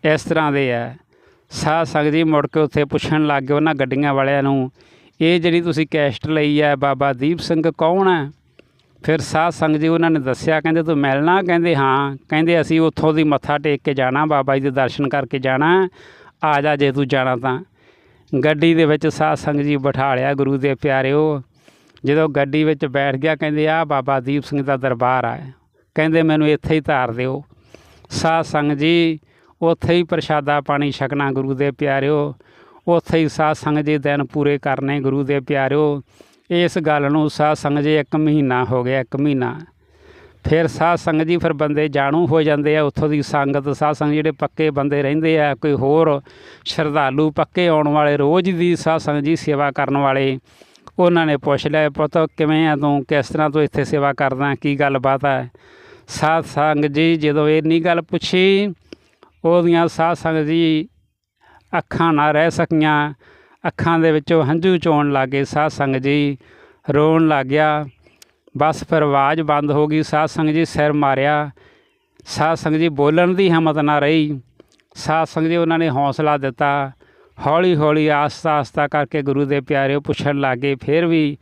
ਇਸ ਤਰ੍ਹਾਂ ਦੇ ਆ। ਸਾਧ ਸੰਗਤ ਜੀ ਮੁੜ ਕੇ ਉੱਥੇ ਪੁੱਛਣ ਲੱਗ ਗਏ ਉਹਨਾਂ ਗੱਡੀਆਂ ਵਾਲਿਆਂ ਨੂੰ, ਇਹ ਜਿਹੜੀ ਤੁਸੀਂ ਕੈਸਟ ਲਈ ਹੈ ਬਾਬਾ ਦੀਪ ਸਿੰਘ ਕੌਣ ਹੈ ਫਿਰ ਸਾਧ ਸੰਗਤ ਜੀ ਉਹਨਾਂ ਨੇ ਦੱਸਿਆ, ਕਹਿੰਦੇ ਤੂੰ ਮਿਲਣਾ? ਕਹਿੰਦੇ ਹਾਂ। ਕਹਿੰਦੇ ਅਸੀਂ ਉੱਥੋਂ ਦੀ ਮੱਥਾ ਟੇਕ ਕੇ ਜਾਣਾ, ਬਾਬਾ ਜੀ ਦੇ ਦਰਸ਼ਨ ਕਰਕੇ ਜਾਣਾ। ਆ ਜਾ ਜੇ ਤੂੰ ਜਾਣਾ ਤਾਂ। ਗੱਡੀ ਦੇ ਵਿੱਚ ਸਾਧ ਸੰਗਤ ਜੀ ਬਿਠਾ ਲਿਆ ਗੁਰੂ ਦੇ ਪਿਆਰਿਓ। ਜਦੋਂ ਗੱਡੀ ਵਿੱਚ ਬੈਠ ਗਿਆ, ਕਹਿੰਦੇ ਆ ਬਾਬਾ ਦੀਪ ਸਿੰਘ ਦਾ ਦਰਬਾਰ ਆ। ਕਹਿੰਦੇ ਮੈਨੂੰ ਇੱਥੇ ਹੀ ਧਾਰ ਦਿਓ। ਸਾਧ ਸੰਗਤ ਜੀ, ਉੱਥੇ ਹੀ ਪ੍ਰਸ਼ਾਦਾ ਪਾਣੀ ਛਕਣਾ ਗੁਰੂ ਦੇ ਪਿਆਰਿਓ। ਉੱਥੇ ਹੀ ਸਾਧ ਸੰਗਤ ਜੀ ਦਿਨ ਪੂਰੇ ਕਰਨੇ ਗੁਰੂ ਦੇ ਪਿਆਰਿਓ। ਇਸ ਗੱਲ ਨੂੰ ਸਾਧ ਸੰਗਤ ਜੀ ਇੱਕ ਮਹੀਨਾ ਹੋ ਗਿਆ, ਇੱਕ ਮਹੀਨਾ। ਫਿਰ ਸਾਧ ਸੰਗਤ ਜੀ ਫਿਰ ਬੰਦੇ ਜਾਣੂ ਹੋ ਜਾਂਦੇ ਆ, ਉੱਥੋਂ ਦੀ ਸੰਗਤ, ਸਾਧ ਸੰਗਤ ਜਿਹੜੇ ਪੱਕੇ ਬੰਦੇ ਰਹਿੰਦੇ ਆ, ਕੋਈ ਹੋਰ ਸ਼ਰਧਾਲੂ ਪੱਕੇ ਆਉਣ ਵਾਲੇ, ਰੋਜ਼ ਦੀ ਸਾਧ ਸੰਗਤ ਜੀ ਸੇਵਾ ਕਰਨ ਵਾਲੇ, ਉਹਨਾਂ ਨੇ ਪੁੱਛ ਲਿਆ, ਪੁੱਤ, ਕਿਵੇਂ ਆ ਤੂੰ? ਕਿਸ ਤਰ੍ਹਾਂ ਤੂੰ ਇੱਥੇ ਸੇਵਾ ਕਰਦਾ? ਕੀ ਗੱਲਬਾਤ ਹੈ ਸਾਧ ਸੰਗਤ ਜੀ, ਜਦੋਂ ਇੰਨੀ ਗੱਲ ਪੁੱਛੀ, ਉਹਦੀਆਂ ਸਾਧ ਸੰਗਤ ਜੀ ਅੱਖਾਂ ਨਾ ਰਹਿ ਸਕੀਆਂ। ਅੱਖਾਂ ਦੇ ਵਿੱਚੋਂ ਹੰਝੂ ਚੋਣ ਲੱਗੇ ਸਾਧ ਸੰਗਤ ਜੀ। ਰੋਣ ਲੱਗ ਗਿਆ। ਬਸ ਫਿਰ ਆਵਾਜ਼ ਬੰਦ ਹੋ ਗਈ। ਸਾਧ ਸੰਗਤ ਜੀ ਸਿਰ ਮਾਰਿਆ। ਸਾਧ ਸੰਗਤ ਜੀ ਬੋਲਣ ਦੀ ਹਿੰਮਤ ਨਾ ਰਹੀ। ਸਾਧ ਸੰਗਤ ਜੀ ਉਹਨਾਂ ਨੇ ਹੌਸਲਾ ਦਿੱਤਾ। ਹੌਲੀ ਹੌਲੀ ਆਸਤਾ ਆਸਤਾ ਕਰਕੇ ਗੁਰੂ ਦੇ ਪਿਆਰਿਓ ਪੁੱਛਣ ਲੱਗੇ ਫਿਰ ਵੀ,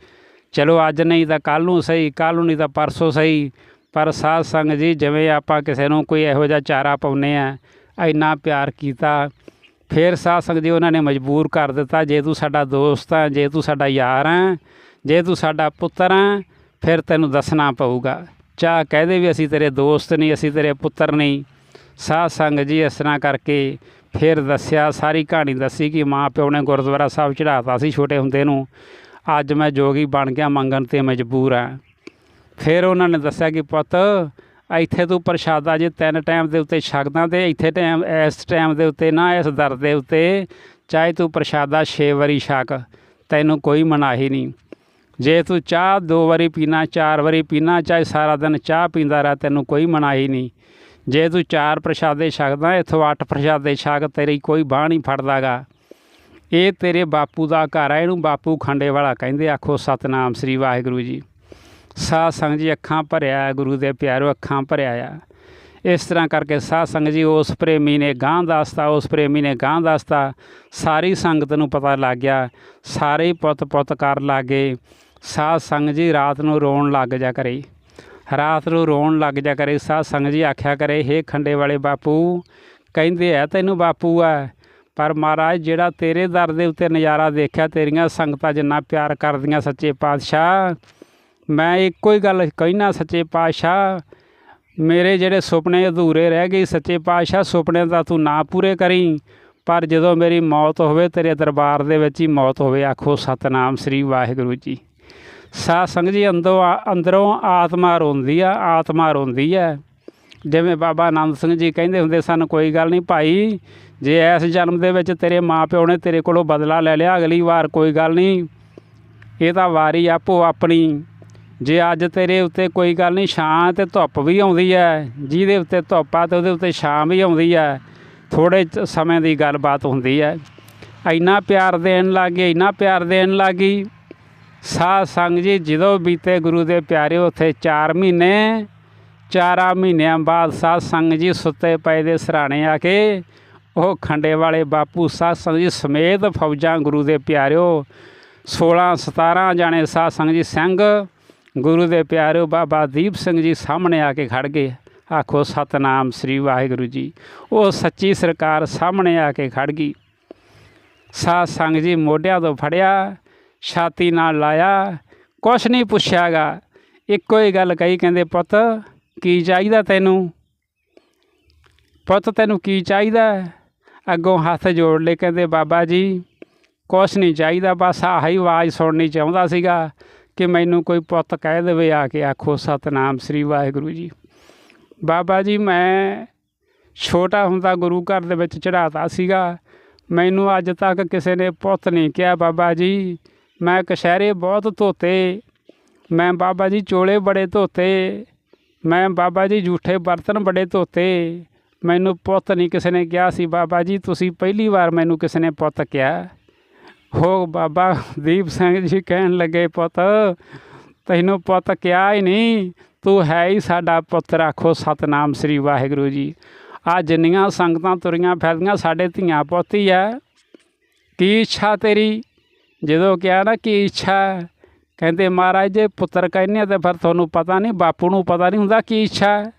ਚਲੋ ਅੱਜ ਨਹੀਂ ਤਾਂ ਕੱਲ ਨੂੰ ਸਹੀ ਕੱਲ ਨੂੰ ਨਹੀਂ ਤਾਂ ਪਰਸੋਂ ਸਹੀ। ਪਰ ਸਾਧ ਸੰਗਤ ਜੀ, ਜਿਵੇਂ ਆਪਾਂ ਕਿਸੇ ਨੂੰ ਕੋਈ ਇਹੋ ਜਿਹਾ ਚਾਰਾ ਪਾਉਨੇ ਆ ਇੰਨਾ ਪਿਆਰ ਕੀਤਾ, ਫਿਰ ਸਾਧ ਸੰਗਤ ਜੀ ਉਹਨਾਂ ਨੇ ਮਜਬੂਰ ਕਰ ਦਿੱਤਾ, ਜੇ ਤੂੰ ਸਾਡਾ ਦੋਸਤ ਆ, ਜੇ ਤੂੰ ਸਾਡਾ ਯਾਰ ਆ, ਜੇ ਤੂੰ ਸਾਡਾ ਪੁੱਤਰ ਆ, ਫਿਰ ਤੈਨੂੰ ਦੱਸਣਾ ਪਊਗਾ। ਚਾਹ ਕਹਦੇ ਵੀ ਅਸੀਂ ਤੇਰੇ ਦੋਸਤ ਨਹੀਂ, ਅਸੀਂ ਤੇਰੇ ਪੁੱਤਰ ਨਹੀਂ। ਸਾਧ ਸੰਗਤ ਜੀ ਇਸ ਤਰ੍ਹਾਂ ਕਰਕੇ ਫਿਰ ਦੱਸਿਆ, ਸਾਰੀ ਕਹਾਣੀ ਦੱਸੀ ਕਿ ਮਾਂ ਪਿਓ ਨੇ ਗੁਰਦੁਆਰਾ ਸਾਹਿਬ ਚੜਾਤਾ ਸੀ ਛੋਟੇ ਹੁੰਦੇ ਨੂੰ। ਅੱਜ ਮੈਂ ਜੋਗੀ ਬਣ ਗਿਆ, ਮੰਗਣ ਤੇ ਮਜਬੂਰ ਆ। ਫਿਰ ਉਹਨਾਂ ਨੇ ਦੱਸਿਆ ਕਿ ਪੁੱਤ, ਇੱਥੇ ਤੂੰ ਪ੍ਰਸ਼ਾਦਾ ਜੇ ਤਿੰਨ ਟਾਈਮ ਦੇ ਉੱਤੇ ਛਕਦਾ ਤੇ ਇੱਥੇ ਟਾਈਮ ਇਸ ਟਾਈਮ ਦੇ ਉੱਤੇ ਨਾ, ਇਸ ਦਰ ਦੇ ਉੱਤੇ ਚਾਹੇ ਤੂੰ ਪ੍ਰਸ਼ਾਦਾ 6 ਵਾਰੀ ਛਕ, ਤੈਨੂੰ ਕੋਈ ਮਨਾਹੀ ਨਹੀਂ। ਜੇ ਤੂੰ ਚਾਹ ਦੋ ਵਾਰੀ ਪੀਣਾ, ਚਾਰ ਵਾਰੀ ਪੀਣਾ, ਚਾਹੇ ਸਾਰਾ ਦਿਨ ਚਾਹ ਪੀਂਦਾ ਰਹਾ, ਤੈਨੂੰ ਕੋਈ ਮਨਾਹੀ ਨਹੀਂ। ਜੇ ਤੂੰ ਚਾਰ ਪ੍ਰਸ਼ਾਦੇ ਛਕਦਾ, ਇੱਥੋਂ ਅੱਠ ਪ੍ਰਸ਼ਾਦੇ ਛਕ, ਤੇਰੀ ਕੋਈ ਬਾਹ ਨਹੀਂ ਫੜਦਾਗਾ। ਇਹ ਤੇਰੇ ਬਾਪੂ ਦਾ ਘਰ ਹੈ ਇਹਨੂੰ ਬਾਪੂ ਖੰਡੇ ਵਾਲਾ ਕਹਿੰਦੇ ਆਖੋ ਸਤਨਾਮ ਸ੍ਰੀ ਵਾਹਿਗੁਰੂ ਜੀ। ਸਾਧ ਸੰਗਤ ਜੀ ਅੱਖਾਂ ਭਰਿਆ ਗੁਰੂ ਦੇ ਪਿਆਰੋ ਅੱਖਾਂ ਭਰਿਆ ਆ। ਇਸ ਤਰ੍ਹਾਂ ਕਰਕੇ ਸਾਧ ਸੰਗਤ ਜੀ ਉਸ ਪ੍ਰੇਮੀ ਨੇ ਗਾਂ ਦੱਸਤਾ, ਉਸ ਪ੍ਰੇਮੀ ਨੇ ਗਾਂ ਦੱਸਤਾ। ਸਾਰੀ ਸੰਗਤ ਨੂੰ ਪਤਾ ਲੱਗ ਗਿਆ, ਸਾਰੇ ਪੁੱਤ ਪੁੱਤ ਕਰ ਲਾਗੇ ਸਾਧ ਸੰਗਤ ਜੀ ਰਾਤ ਨੂੰ ਰੋਣ ਲੱਗ ਜਾ ਕਰੇ। ਰਾਤ ਨੂੰ ਰੋਣ ਲੱਗ ਜਾ ਕਰੇ, ਸਾਧ ਸੰਗਤ ਜੀ ਆਖਿਆ ਕਰੇ, ਹੇ ਖੰਡੇ ਵਾਲੇ ਬਾਪੂ, ਕਹਿੰਦੇ ਆ ਤੈਨੂੰ ਬਾਪੂ ਆ, ਪਰ ਮਹਾਰਾਜ ਜਿਹੜਾ ਤੇਰੇ ਦਰ ਦੇ ਉੱਤੇ ਨਜ਼ਾਰਾ ਦੇਖਿਆ, ਤੇਰੀਆਂ ਸੰਗਤਾਂ ਜਿੰਨਾ ਪਿਆਰ ਕਰਦੀਆਂ ਸੱਚੇ ਪਾਤਸ਼ਾਹ ਮੈਂ ਇੱਕੋ ਹੀ ਗੱਲ ਕਹਿਣਾ ਸੱਚੇ ਪਾਤਸ਼ਾਹ। ਮੇਰੇ ਜਿਹੜੇ ਸੁਪਨੇ ਅਧੂਰੇ ਰਹਿ ਗਏ, ਸੱਚੇ ਪਾਤਸ਼ਾਹ, ਸੁਪਨੇ ਤਾਂ ਤੂੰ ਨਾ ਪੂਰੇ ਕਰੀ। ਪਰ ਜਦੋਂ ਮੇਰੀ ਮੌਤ ਹੋਵੇ, ਤੇਰੇ ਦਰਬਾਰ ਦੇ ਵਿੱਚ ਹੀ ਮੌਤ ਹੋਵੇ, ਆਖੋ ਸਤਨਾਮ ਸ੍ਰੀ ਵਾਹਿਗੁਰੂ ਜੀ। ਸਾਧ ਸੰਗਤ ਜੀ, ਅੰਦਰੋਂ ਅੰਦਰੋਂ ਆਤਮਾ ਰੋਂਦੀ ਆ, ਆਤਮਾ ਰੋਂਦੀ ਆ ਜਿਵੇਂ ਬਾਬਾ ਆਨੰਦ ਸਿੰਘ ਜੀ ਕਹਿੰਦੇ ਹੁੰਦੇ ਸਨ, ਕੋਈ ਗੱਲ ਨਹੀਂ ਭਾਈ, ਜੇ ਇਸ ਜਨਮ ਦੇ ਵਿੱਚ ਤੇਰੇ ਮਾਪਿਓ ਨੇ ਤੇਰੇ ਕੋਲੋਂ ਬਦਲਾ ਲੈ ਲਿਆ, ਅਗਲੀ ਵਾਰ ਕੋਈ ਗੱਲ ਨਹੀਂ। ਇਹ ਤਾਂ ਵਾਰੀ ਆਪੋ ਆਪਣੀ ਜੇ ਅੱਜ ਤੇਰੇ ਉੱਤੇ ਕੋਈ ਗੱਲ ਨਹੀਂ, ਛਾਂ ਤੇ ਧੁੱਪ ਵੀ ਆਉਂਦੀ ਹੈ ਜਿਹਦੇ ਉੱਤੇ ਧੁੱਪ ਆ ਤੇ ਉਹਦੇ ਉੱਤੇ ਛਾਂ ਵੀ ਆਉਂਦੀ ਹੈ ਥੋੜੇ ਸਮੇਂ ਦੀ ਗੱਲਬਾਤ ਹੁੰਦੀ ਹੈ ਇੰਨਾ ਪਿਆਰ ਦੇਣ ਲੱਗੇ ਇੰਨਾ ਪਿਆਰ ਦੇਣ ਲੱਗੀ ਸਾਧ ਸੰਗ ਜੀ, ਜਦੋਂ ਬੀਤੇ ਗੁਰੂ ਦੇ ਪਿਆਰੇ ਉੱਥੇ 4 ਮਹੀਨੇ, ਚਾਰਾਂ ਮਹੀਨਿਆਂ ਬਾਅਦ ਸਾਧ ਸੰਗ ਜੀ ਸੁੱਤੇ ਪਏ ਦੇ ਸਰਾਣੇ ਆ ਕੇ, ਉਹ ਖੰਡੇ ਵਾਲੇ ਬਾਪੂ ਸਾਧ ਸੰਗ ਜੀ ਸਮੇਤ ਫੌਜਾਂ ਗੁਰੂ ਦੇ ਪਿਆਰਿਓ 16 17 ਜਾਣੇ ਸਾਧ ਸੰਗ ਜੀ ਸਿੰਘ ਗੁਰੂ ਦੇ ਪਿਆਰਿਓ ਬਾਬਾ ਦੀਪ ਸਿੰਘ ਜੀ ਸਾਹਮਣੇ ਆ ਕੇ ਖੜ ਗਏ। ਆਖੋ, ਸਤਨਾਮ ਸ੍ਰੀ ਵਾਹਿਗੁਰੂ ਜੀ। ਉਹ ਸੱਚੀ ਸਰਕਾਰ ਸਾਹਮਣੇ ਆ ਕੇ ਖੜ ਗਈ। ਸਾਧ ਸੰਗ ਜੀ ਮੋਢਿਆਂ ਤੋਂ ਫੜਿਆ, ਛਾਤੀ ਨਾਲ ਲਾਇਆ, ਕੁਛ ਨਹੀਂ ਪੁੱਛਿਆਗਾ। ਇੱਕੋ ਹੀ ਗੱਲ ਕਹੀ, ਕਹਿੰਦੇ, ਪੁੱਤ, ਕੀ ਚਾਹੀਦਾ ਤੈਨੂੰ? ਪੁੱਤ, ਤੈਨੂੰ ਕੀ ਚਾਹੀਦਾ? ਅੱਗੋਂ ਹੱਥ ਜੋੜ ਲਏ, ਕਹਿੰਦੇ, ਬਾਬਾ ਜੀ, ਕੁਛ ਨਹੀਂ ਚਾਹੀਦਾ, ਬਸ ਆਹੀ ਆਵਾਜ਼ ਸੁਣਨੀ ਚਾਹੁੰਦਾ ਸੀਗਾ। ਕਿ ਮੈਨੂੰ ਕੋਈ ਪੁੱਤ ਕਹਿ ਦੇਵੇ ਆ ਕੇ ਆਖੋ, ਸਤਨਾਮ ਸ੍ਰੀ ਵਾਹਿਗੁਰੂ ਜੀ। ਬਾਬਾ ਜੀ, ਮੈਂ ਛੋਟਾ ਹੁੰਦਾ ਗੁਰੂ ਘਰ ਦੇ ਵਿੱਚ ਚੜਾਤਾ ਸੀਗਾ। ਮੈਨੂੰ ਅੱਜ ਤੱਕ ਕਿਸੇ ਨੇ ਪੁੱਤ ਨਹੀਂ ਕਿਹਾ। ਬਾਬਾ ਜੀ, ਮੈਂ ਕਸ਼ਹਿਰੇ ਬਹੁਤ ਧੋਤੇ। ਮੈਂ ਬਾਬਾ ਜੀ ਚੋਲੇ ਬੜੇ ਧੋਤੇ। ਮੈਂ ਬਾਬਾ ਜੀ ਝੂਠੇ ਬਰਤਨ ਬੜੇ ਧੋਤੇ। ਮੈਨੂੰ ਪੁੱਤ ਨਹੀਂ ਕਿਸੇ ਨੇ ਕਿਹਾ ਸੀ। ਬਾਬਾ ਜੀ, ਤੁਸੀਂ ਪਹਿਲੀ ਵਾਰ ਮੈਨੂੰ ਕਿਸੇ ਨੇ ਪੁੱਤ ਕਿਹਾ। ਹੋ ਬਾਬਾ ਦੀਪ ਸਿੰਘ ਜੀ ਕਹਿਣ ਲੱਗੇ, ਪੁੱਤ, ਤੈਨੂੰ ਪੁੱਤ ਕਿਹਾ ਹੀ ਨਹੀਂ, ਤੂੰ ਹੈ ਹੀ ਸਾਡਾ ਪੁੱਤ ਆਖੋ ਸਤਨਾਮ ਸ੍ਰੀ ਵਾਹਿਗੁਰੂ ਜੀ। ਆ ਜਿੰਨੀਆਂ ਸੰਗਤਾਂ ਤੁਰੀਆਂ ਫਿਰਦੀਆਂ, ਸਾਡੇ ਧੀਆਂ ਪੋਤੀ ਆ। ਕੀ ਇੱਛਾ ਤੇਰੀ? ਜਦੋਂ ਕਿਹਾ ਨਾ, ਕੀ ਇੱਛਾ? ਕਹਿੰਦੇ, ਮਹਾਰਾਜ, ਜੇ ਪੁੱਤਰ ਕਹਿੰਦੇ ਤੇ ਫਿਰ ਤੁਹਾਨੂੰ ਪਤਾ ਨਹੀਂ, ਬਾਪੂ ਨੂੰ ਪਤਾ ਨਹੀਂ ਹੁੰਦਾ ਕੀ ਇੱਛਾ।